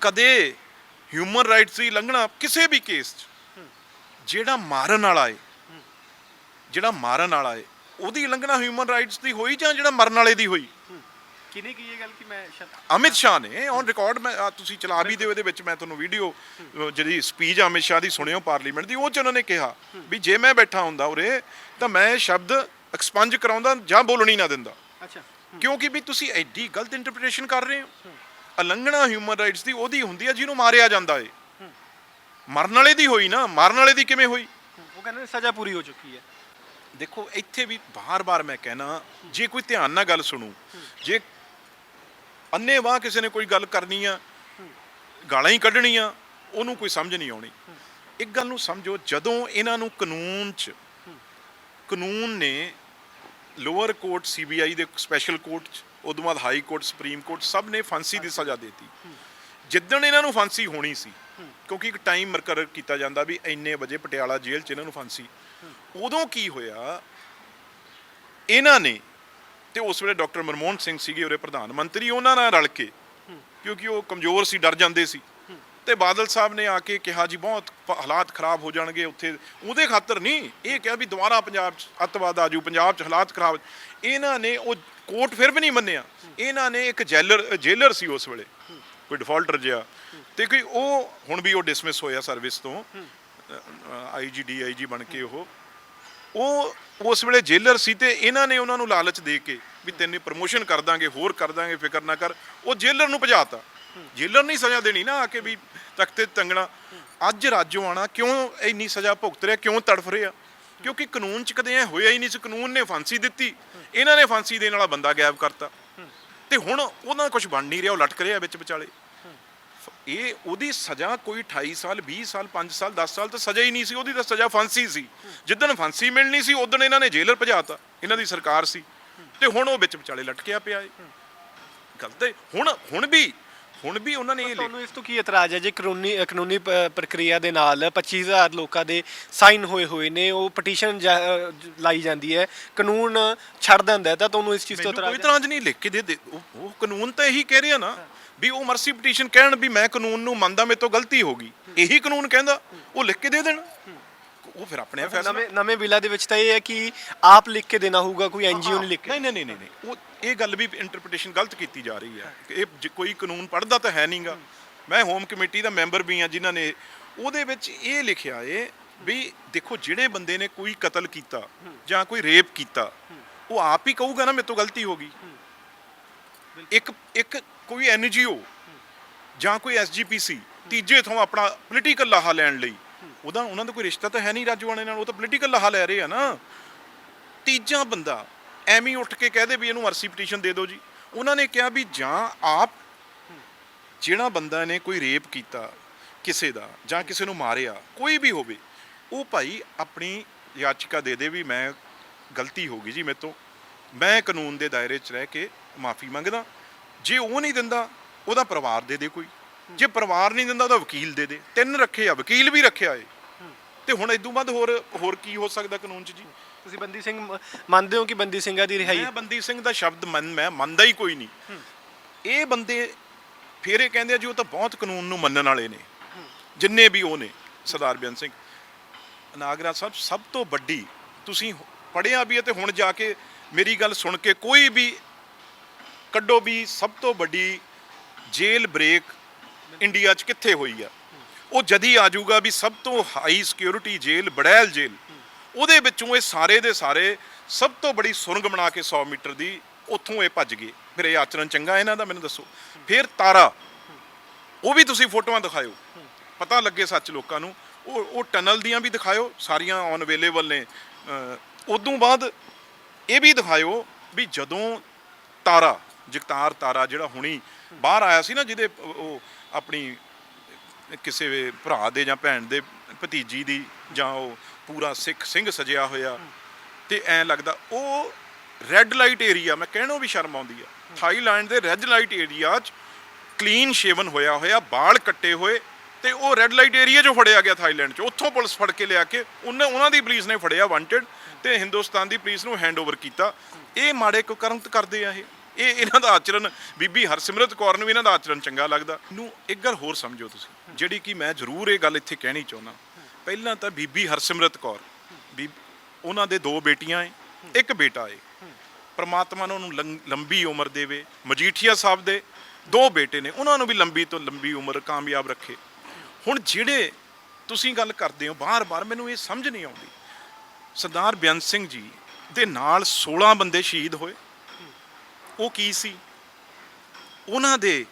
ਕਦੇ ਹਿਊਮਨ ਰਾਈਟਸ ਦੀ ਲੰਘਣਾ ਕਿਸੇ ਵੀ ਕੇਸ 'ਚ ਜਿਹੜਾ ਮਾਰਨ ਵਾਲਾ ਏ ਜਿਹੜਾ ਮਾਰਨ ਵਾਲਾ ਏ ਉਹਦੀ ਲੰਘਣਾ ਹਿਊਮਨ ਰਾਈਟਸ ਦੀ ਹੋਈ ਜਾਂ ਜਿਹੜਾ ਮਰਨ ਵਾਲੇ ਦੀ ਹੋਈ? ਕਿਨੇ ਕੀ ਇਹ ਗੱਲ ਕਿ ਮੈਂ ਅਮਿਤ ਸ਼ਾਹ ਨੇ ਔਨ ਰਿਕਾਰਡ ਮੈਂ ਤੁਸੀਂ ਚਲਾ ਵੀ ਦਿਓ ਇਹਦੇ ਵਿੱਚ ਮੈਂ ਤੁਹਾਨੂੰ ਵੀਡੀਓ ਜਿਹੜੀ ਸਪੀਚ ਅਮਿਤ ਸ਼ਾਹ ਦੀ ਸੁਣਿਓ ਪਾਰਲੀਮੈਂਟ ਦੀ ਉਹ ਚ ਉਹਨਾਂ ਨੇ ਕਿਹਾ ਵੀ ਜੇ ਮੈਂ ਬੈਠਾ ਹੁੰਦਾ ਉਰੇ ਤਾਂ ਮੈਂ ਸ਼ਬਦ ਐਕਸਪੰਜ ਕਰਾਉਂਦਾ ਜਾਂ ਬੋਲਣੀ ਨਾ ਦਿੰਦਾ। ਅੱਛਾ ਕਿਉਂਕਿ ਵੀ ਤੁਸੀਂ ਐਡੀ ਗਲਤ ਇੰਟਰਪ੍ਰੀਟੇਸ਼ਨ ਕਰ ਰਹੇ ਹੋ। ਉਲੰਘਣਾ ਹਿਊਮਨ ਰਾਈਟਸ ਦੀ ਉਹਦੀ ਹੁੰਦੀ ਹੈ ਜਿਹਨੂੰ ਮਾਰਿਆ ਜਾਂਦਾ ਏ। ਮਰਨ ਵਾਲੇ ਦੀ ਹੋਈ ਨਾ ਮਰਨ ਵਾਲੇ ਦੀ ਕਿਵੇਂ ਹੋਈ? ਉਹ ਕਹਿੰਦੇ ਸਜ਼ਾ ਪੂਰੀ ਹੋ ਚੁੱਕੀ ਹੈ। ਦੇਖੋ ਇੱਥੇ ਵੀ ਬਾਰ-ਬਾਰ ਮੈਂ ਕਹਿਣਾ ਜੇ ਕੋਈ ਧਿਆਨ ਨਾਲ ਗੱਲ ਸੁਣੂ ਜੇ ਅੰਨੇ ਵਾਹ ਕਿਸੇ ਨੇ ਕੋਈ ਗੱਲ ਕਰਨੀ ਆ ਗਾਲਾਂ ਹੀ ਕੱਢਣੀਆਂ ਉਹਨੂੰ ਕੋਈ ਸਮਝ ਨਹੀਂ ਆਉਣੀ। ਇੱਕ ਗੱਲ ਨੂੰ ਸਮਝੋ ਜਦੋਂ ਇਹਨਾਂ ਨੂੰ ਕਾਨੂੰਨ 'ਚ ਕਾਨੂੰਨ ਨੇ ਲੋਅਰ ਕੋਰਟ ਸੀਬੀਆਈ ਦੇ ਸਪੈਸ਼ਲ ਕੋਰਟ 'ਚ ਉਦੋਂ ਬਾਅਦ ਹਾਈ ਕੋਰਟ, ਸੁਪਰੀਮ ਕੋਰਟ ਸਭ ਨੇ ਫਾਂਸੀ ਦੀ ਸਜ਼ਾ ਦਿੱਤੀ। ਜਿੱਦਣ ਇਹਨਾਂ ਨੂੰ ਫਾਂਸੀ ਹੋਣੀ ਸੀ, ਕਿਉਂਕਿ ਇੱਕ ਟਾਈਮ ਮੁਕਰਰ ਕੀਤਾ ਜਾਂਦਾ ਵੀ ਇੰਨੇ ਵਜੇ ਪਟਿਆਲਾ ਜੇਲ੍ਹ 'ਚ ਇਹਨਾਂ ਨੂੰ ਫਾਂਸੀ। ਉਦੋਂ ਕੀ ਹੋਇਆ, ਇਹਨਾਂ ਨੇ ਤੇ ਉਸ ਵੇਲੇ ਡਾਕਟਰ ਮਨਮੋਹਨ ਸਿੰਘ ਸੀਗੇ ਉਹਦੇ ਪ੍ਰਧਾਨ, ਮੰਤਰੀ ਉਹਨਾਂ ਨਾਲ ਰਲ ਕੇ, ਕਿਉਂਕਿ ਉਹ ਕਮਜ਼ੋਰ ਸੀ, ਡਰ ਜਾਂਦੇ ਸੀ। ਤੇ ਬਾਦਲ ਸਾਹਿਬ ਨੇ ਆ ਕੇ ਕਿਹਾ, ਜੀ ਬਹੁਤ ਹਾਲਾਤ ਖਰਾਬ ਹੋ ਜਾਣਗੇ ਉੱਥੇ। ਉਹਦੇ ਖਾਤਰ ਨਹੀਂ, ਇਹ ਕਿਹਾ ਵੀ ਦੁਬਾਰਾ ਪੰਜਾਬ 'ਚ ਅੱਤਵਾਦ ਆ ਜੂ ਪੰਜਾਬ 'ਚ ਹਾਲਾਤ ਖਰਾਬ, ਇਹਨਾਂ ਨੇ ਉਹ ਕੋਰਟ ਫਿਰ ਵੀ ਨਹੀਂ ਮੰਨਿਆ। ਇਹਨਾਂ ਨੇ ਇੱਕ ਜੇਲਰ ਜੇਲਰ ਸੀ ਉਸ ਵੇਲੇ, ਕੋਈ ਡਿਫਾਲਟਰ ਜਿਹਾ। ਤੇ ਕੋਈ ਉਹ ਹੁਣ ਵੀ ਉਹ ਡਿਸਮਿਸ ਹੋਇਆ ਸਰਵਿਸ ਤੋਂ। ਆਈਜੀ ਡੀਆਈਜੀ ਬਣ ਕੇ ਉਹ। ਉਹ ਉਸ ਵੇਲੇ ਜੇਲਰ ਸੀ ਤੇ ਇਹਨਾਂ ਨੇ ਉਹਨਾਂ ਨੂੰ ਲਾਲਚ ਦੇ ਕੇ ਵੀ ਤੈਨੂੰ ਪ੍ਰਮੋਸ਼ਨ ਕਰ ਦਾਂਗੇ, ਹੋਰ ਕਰ ਦਾਂਗੇ, ਫਿਕਰ ਨਾ ਕਰ। ਉਹ ਜੇਲਰ ਨੂੰ ਭਜਾਤਾ। ਜੇਲਰ ਨਹੀਂ ਸਜ਼ਾ ਦੇਣੀ ਨਾ ਆ ਕੇ ਵੀ ਤਖਤੇ ਤੰਗਣਾ। ਅੱਜ ਰਾਜੋ ਆਣਾ, ਕਿਉਂ ਇੰਨੀ ਸਜ਼ਾ ਭੁਗਤ ਰਿਹਾ, ਕਿਉਂ ਤੜਫ ਰਿਹਾ? ਕਿਉਂਕਿ ਕਾਨੂੰਨ 'ਚ ਕਦੇ ਐ ਹੋਇਆ ਹੀ ਨਹੀਂ ਸੀ। ਕਾਨੂੰਨ ਨੇ ਫਾਂਸੀ ਦਿੱਤੀ। ਇਹਨਾਂ ਨੇ ਫਾਂਸੀ ਦੇਣ ਵਾਲਾ ਬੰਦਾ ਗਾਇਬ ਕਰਤਾ। ਤੇ ਹੁਣ ਉਹਨਾਂ ਕੁਝ ਬਣ ਨਹੀਂ ਰਿਹਾ, ਉਹ ਲਟਕ ਰਿਹਾ ਵਿੱਚ ਵਿਚਾਲੇ। ਇਹ ਉਹਦੀ ਸਜ਼ਾ ਕੋਈ 28 ਸਾਲ 20 ਸਾਲ 5 ਸਾਲ 10 ਸਾਲ ਤਾਂ ਸਜ਼ਾ ਹੀ ਨਹੀਂ ਸੀ, ਉਹਦੀ ਤਾਂ ਸਜ਼ਾ ਫਾਂਸੀ ਸੀ। ਜਿੱਦਣ ਫਾਂਸੀ ਮਿਲਣੀ ਸੀ, ਉਦੋਂ ਇਹਨਾਂ ਨੇ ਜੇਲ੍ਹ ਭਜਾਤਾ, ਇਹਨਾਂ ਦੀ ਸਰਕਾਰ ਸੀ। ਤੇ ਹੁਣ ਉਹ ਵਿੱਚ ਵਿਚਾਲੇ ਲਟਕਿਆ ਪਿਆ ਏ। ਗਲਤ ਹੈ ਹੁਣ ਹੁਣ ਵੀ ਹੁਣ ਵੀ ਉਹਨਾਂ ਨੇ ਇਹ ਲਿਖ- ਤੁਹਾਨੂੰ ਇਸ ਤੋਂ ਕੀ ਇਤਰਾਜ਼ ਹੈ? ਜੇ ਕਾਨੂੰਨੀ ਕਾਨੂੰਨੀ ਪ- ਪ੍ਰਕਿਰਿਆ ਦੇ ਨਾਲ 25000 ਲੋਕਾਂ ਦੇ ਸਾਈਨ ਹੋਏ ਹੋਏ ਨੇ ਉਹ ਪਟੀਸ਼ਨ ਲਾਈ ਜਾਂਦੀ ਹੈ ਕਾਨੂੰਨ ਛੱਡ ਦਿੰਦਾ ਹੈ ਤਾਂ ਤੁਹਾਨੂੰ ਇਸ ਚੀਜ਼ ਤੋਂ ਮੈਨੂੰ ਕੋਈ ਇਤਰਾਜ਼ ਹੈ? ਇਤਰਾਜ਼ ਨਹੀਂ ਲਿਖ ਕੇ ਦੇ ਦੇ। ਉਹ ਉਹ ਕਾਨੂੰਨ ਤਾਂ ਇਹੀ ਕਹਿ ਰਿਹਾ ਨਾ ਵੀ ਉਹ ਮਰਸੀ ਪਟੀਸ਼ਨ ਕਹਿਣ ਵੀ ਮੈਂ ਕਾਨੂੰਨ ਨੂੰ ਮੰਨਦਾ ਮੇਰੇ ਤੋਂ ਗਲਤੀ ਹੋ ਗਈ। ਇਹੀ ਕਾਨੂੰਨ ਕਹਿੰਦਾ ਉਹ ਲਿਖ ਕੇ ਦੇ ਦੇਣ। ਉਹ ਫਿਰ ਆਪਣੇ ਆਪ ਫੈਸਲਾ ਨਵੇਂ ਨਵੇਂ ਬਿੱਲਾਂ ਦੇ ਵਿੱਚ ਤਾਂ ਇਹ ਹੈ ਕਿ ਆਪ ਲਿਖ ਕੇ ਦੇਣਾ ਹੋਊਗਾ ਕੋਈ ਐਨਜੀਓ ਨਹੀਂ ਲਿਖ ਕੇ। ਨਹੀਂ ਨਹੀਂ ਨਹੀਂ ਨਹੀਂ। ਉਹ ਇਹ ਗੱਲ ਵੀ ਇੰਟਰਪ੍ਰੀਟੇਸ਼ਨ ਗਲਤ ਕੀਤੀ ਜਾ ਰਹੀ ਹੈ। ਕਿ ਇਹ ਜੇ ਕੋਈ ਕਾਨੂੰਨ ਪੜ੍ਹਦਾ ਤਾਂ ਹੈ ਨਹੀਂਗਾ। ਮੈਂ ਹੋਮ ਕਮੇਟੀ ਦਾ ਮੈਂਬਰ ਵੀ ਹਾਂ ਜਿਨ੍ਹਾਂ ਨੇ ਉਹਦੇ ਵਿੱਚ ਇਹ ਲਿਖਿਆ ਏ ਵੀ ਦੇਖੋ ਜਿਹੜੇ ਬੰਦੇ ਨੇ ਕੋਈ ਕਤਲ ਕੀਤਾ ਜਾਂ ਕੋਈ ਰੇਪ ਕੀਤਾ ਉਹ ਆਪ ਹੀ ਕਹੂਗਾ ਨਾ ਮੇਰੇ ਤੋਂ ਗਲਤੀ ਹੋ ਗਈ। ਇੱਕ ਇੱਕ ਕੋਈ ਐਨਜੀਓ ਜਾਂ ਕੋਈ ਐਸਜੀਪੀਸੀ ਤੀਜੇ ਥਾਂ ਆਪਣਾ ਪੋਲੀਟੀਕਲ ਲਾਹਾ ਲੈਣ ਲਈ ਉਹਦਾ ਉਹਨਾਂ ਦਾ ਕੋਈ ਰਿਸ਼ਤਾ ਤਾਂ ਹੈ ਨਹੀਂ ਰਾਜੂਆਣੇ ਨਾਲ, ਉਹ ਤਾਂ ਪੋਲੀਟੀਕਲ ਲਾਹਾ ਲੈ ਰਹੇ ਆ ਨਾ। ਤੀਜਾ ਬੰਦਾ, ਐਵੇਂ ਉੱਠ ਕੇ ਕਹਦੇ ਵੀ ਇਹਨੂੰ ਅਰਸੀ ਪਟੀਸ਼ਨ ਦੇ ਦਿਓ ਜੀ। ਉਹਨਾਂ ਨੇ ਕਿਹਾ ਵੀ ਜਾਂ ਆਪ ਜਿਹੜਾ ਬੰਦਾ ਨੇ ਕੋਈ ਰੇਪ ਕੀਤਾ ਕਿਸੇ ਦਾ ਜਾਂ ਕਿਸੇ ਨੂੰ ਮਾਰਿਆ, ਕੋਈ ਵੀ ਹੋਵੇ, ਉਹ ਭਾਈ ਆਪਣੀ ਯਾਚਿਕਾ ਦੇ ਦੇ ਵੀ ਮੈਂ ਗਲਤੀ ਹੋ ਗਈ ਜੀ ਮੇਰੇ ਤੋਂ। ਮੈਂ ਕਾਨੂੰਨ ਦੇ ਦਾਇਰੇ 'ਚ ਰਹਿ ਕੇ ਮਾਫੀ ਮੰਗਦਾ। ਜੇ ਉਹ ਨਹੀਂ ਦਿੰਦਾ, ਉਹਦਾ ਪਰਿਵਾਰ ਦੇ ਦੇ ਕੋਈ। ਜੇ ਪਰਿਵਾਰ ਨਹੀਂ ਦਿੰਦਾ ਉਹਦਾ ਵਕੀਲ ਦੇ ਦੇ। ਤਿੰਨ ਰੱਖੇ ਆ ਵਕੀਲ ਵੀ ਰੱਖਿਆ ਏ। ਤੇ ਹੁਣ ਇਦੋਂ ਬਾਅਦ ਹੋਰ ਹੋਰ ਕੀ ਹੋ ਸਕਦਾ ਕਾਨੂੰਨ 'ਚ ਜੀ? ਤੁਸੀਂ ਬੰਦੀ ਸਿੰਘ ਮ- ਮੰਨਦੇ ਹੋ ਕਿ ਬੰਦੀ ਸਿੰਘਾਂ ਦੀ ਰਿਹਾਈ? ਮੈਂ ਬੰਦੀ ਸਿੰਘ ਦਾ ਸ਼ਬਦ ਮੰਨ ਮੈਂ ਮੰਨਦਾ ਹੀ ਕੋਈ ਨਹੀਂ। ਇਹ ਬੰਦੇ ਫਿਰ ਇਹ ਕਹਿੰਦੇ ਆ ਜੀ ਉਹ ਤਾਂ ਬਹੁਤ ਕਾਨੂੰਨ ਨੂੰ ਮੰਨਣ ਵਾਲੇ ਨੇ। ਜਿੰਨੇ ਵੀ ਉਹ ਨੇ ਸਰਦਾਰ ਬਿਆਨ ਸਿੰਘ। ਨਾਗਰਾ ਸਾਹਿਬ ਸਭ ਤੋਂ ਵੱਡੀ ਤੁਸੀਂ ਪੜਿਆ ਵੀ ਹੈ ਤੇ ਹੁਣ ਜਾ ਕੇ ਮੇਰੀ ਗੱਲ ਸੁਣ ਕੇ ਕੋਈ ਵੀ ਕੱਢੋ ਵੀ ਸਭ ਤੋਂ ਵੱਡੀ ਜੇਲ ਬ੍ਰੇਕ ਇੰਡੀਆ 'ਚ ਕਿੱਥੇ ਹੋਈ ਆ? ਉਹ ਜਦੀ ਆ ਜਾਊਗਾ ਵੀ ਸਭ ਤੋਂ high security jail, Burail jail ਉਹਦੇ ਵਿੱਚੋਂ ਇਹ ਸਾਰੇ ਦੇ ਸਾਰੇ ਸਭ ਤੋਂ ਬੜੀ ਸੁਰੰਗ ਬਣਾ ਕੇ 100 ਮੀਟਰ ਦੀ ਉੱਥੋਂ ਇਹ ਭੱਜ ਗਏ। ਫਿਰ ਇਹ ਆਚਰਣ ਚੰਗਾ ਇਹਨਾਂ ਦਾ, ਮੈਨੂੰ ਦੱਸੋ। ਫਿਰ ਤਾਰਾ। ਉਹ ਵੀ ਤੁਸੀਂ ਫੋਟੋਆਂ ਦਿਖਾਇਓ। ਪਤਾ ਲੱਗੇ ਸੱਚ ਲੋਕਾਂ ਨੂੰ। ਉਹ ਉਹ ਟਨਲ ਦੀਆਂ ਵੀ ਦਿਖਾਇਓ। ਸਾਰੀਆਂ ਔਨ ਅਵੇਲੇਬਲ ਨੇ ਉਦੋਂ ਬਾਅਦ ਇਹ ਵੀ ਦਿਖਾਇਓ ਵੀ ਜਦੋਂ ਤਾਰਾ, ਜਗਤਾਰ ਤਾਰਾ ਜਿਹੜਾ ਹੁਣੀ ਬਾਹਰ ਆਇਆ ਸੀ ਨਾ ਜਿਹਦੇ ਉਹ ਆਪਣੀ ਕਿਸੇ ਭਰਾ ਦੇ ਜਾਂ ਭੈਣ ਦੇ ਭਤੀਜੀ ਦੀ ਜਾਂ ਉਹ ਪੂਰਾ ਸਿੱਖ ਸਿੰਘ ਸਜਿਆ ਹੋਇਆ ਤੇ ਐਂ ਲੱਗਦਾ ਉਹ ਰੈੱਡ ਲਾਈਟ ਏਰੀਆ ਮੈਂ ਕਹਿਣੋਂ ਵੀ ਸ਼ਰਮ ਆਉਂਦੀ ਆ। ਥਾਈਲੈਂਡ ਦੇ ਰੈੱਡ ਲਾਈਟ ਏਰੀਆ 'ਚ ਕਲੀਨ ਸ਼ੇਵਨ ਹੋਇਆ ਹੋਇਆ ਵਾਲ ਕੱਟੇ ਹੋਏ ਤੇ ਉਹ ਰੈੱਡ ਲਾਈਟ ਏਰੀਆ 'ਚੋਂ ਫੜਿਆ ਗਿਆ ਥਾਈਲੈਂਡ 'ਚ। ਉੱਥੋਂ ਪੁਲਿਸ ਫੜ ਕੇ ਲਿਆ ਕੇ ਉਹਨੇ ਉਹਨਾਂ ਦੀ ਪੁਲਿਸ ਨੇ ਫੜਿਆ ਵਾਂਟਡ ਤੇ ਹਿੰਦੁਸਤਾਨ ਦੀ ਪੁਲਿਸ ਨੂੰ ਹੈਂਡਓਵਰ ਕੀਤਾ। ਇਹ ਮਾੜੇ ਕੁਕਰਮ ਕਰਦੇ ਆ ਇਹ। ਇਹ ਇਹਨਾਂ ਦਾ ਆਚਰਣ ਬੀਬੀ ਹਰਸਿਮਰਤ ਕੌਰ ਨੂੰ ਵੀ ਇਹਨਾਂ ਦਾ ਆਚਰਣ ਚੰਗਾ ਲੱਗਦਾ। ਨੂੰ ਇੱਕ ਗੱਲ ਹੋਰ ਸਮਝੋ ਤੁਸੀਂ, ਜਿਹੜੀ ਕਿ ਮੈਂ ਜ਼ਰੂਰ ਇਹ ਗੱਲ ਇੱਥੇ ਕਹਿਣੀ ਚਾਹੁੰਦਾ। ਪਹਿਲਾਂ ਤਾਂ ਬੀਬੀ ਹਰਸਿਮਰਤ ਕੌਰ, ਬੀ ਉਹਨਾਂ ਦੇ ਦੋ ਬੇਟੀਆਂ ਏ, ਇੱਕ ਬੇਟਾ ਏ। ਪ੍ਰਮਾਤਮਾ ਨੇ ਉਹਨੂੰ ਲੰ- ਲੰਬੀ ਉਮਰ ਦੇਵੇ, ਮਜੀਠੀਆ ਸਾਹਿਬ ਦੇ ਦੋ ਬੇਟੇ ਨੇ, ਉਹਨਾਂ ਨੂੰ ਵੀ ਲੰਬੀ ਤੋਂ ਲੰਬੀ ਉਮਰ ਕਾਮਯਾਬ ਰੱਖੇ। ਹੁਣ ਜਿਹੜੇ ਤੁਸੀਂ ਗੱਲ ਕਰਦੇ ਹੋ, ਬਾਰ-ਬਾਰ ਮੈਨੂੰ ਇਹ ਸਮਝ ਨਹੀਂ ਆਉਂਦੀ। ਸਰਦਾਰ ਬੇਅੰਤ ਸਿੰਘ ਜੀ ਦੇ ਨਾਲ 16 ਬੰਦੇ ਸ਼ਹੀਦ ਹੋਏ। ਉਹ ਕੀ ਸੀ? ਉਹਨਾਂ ਦੇ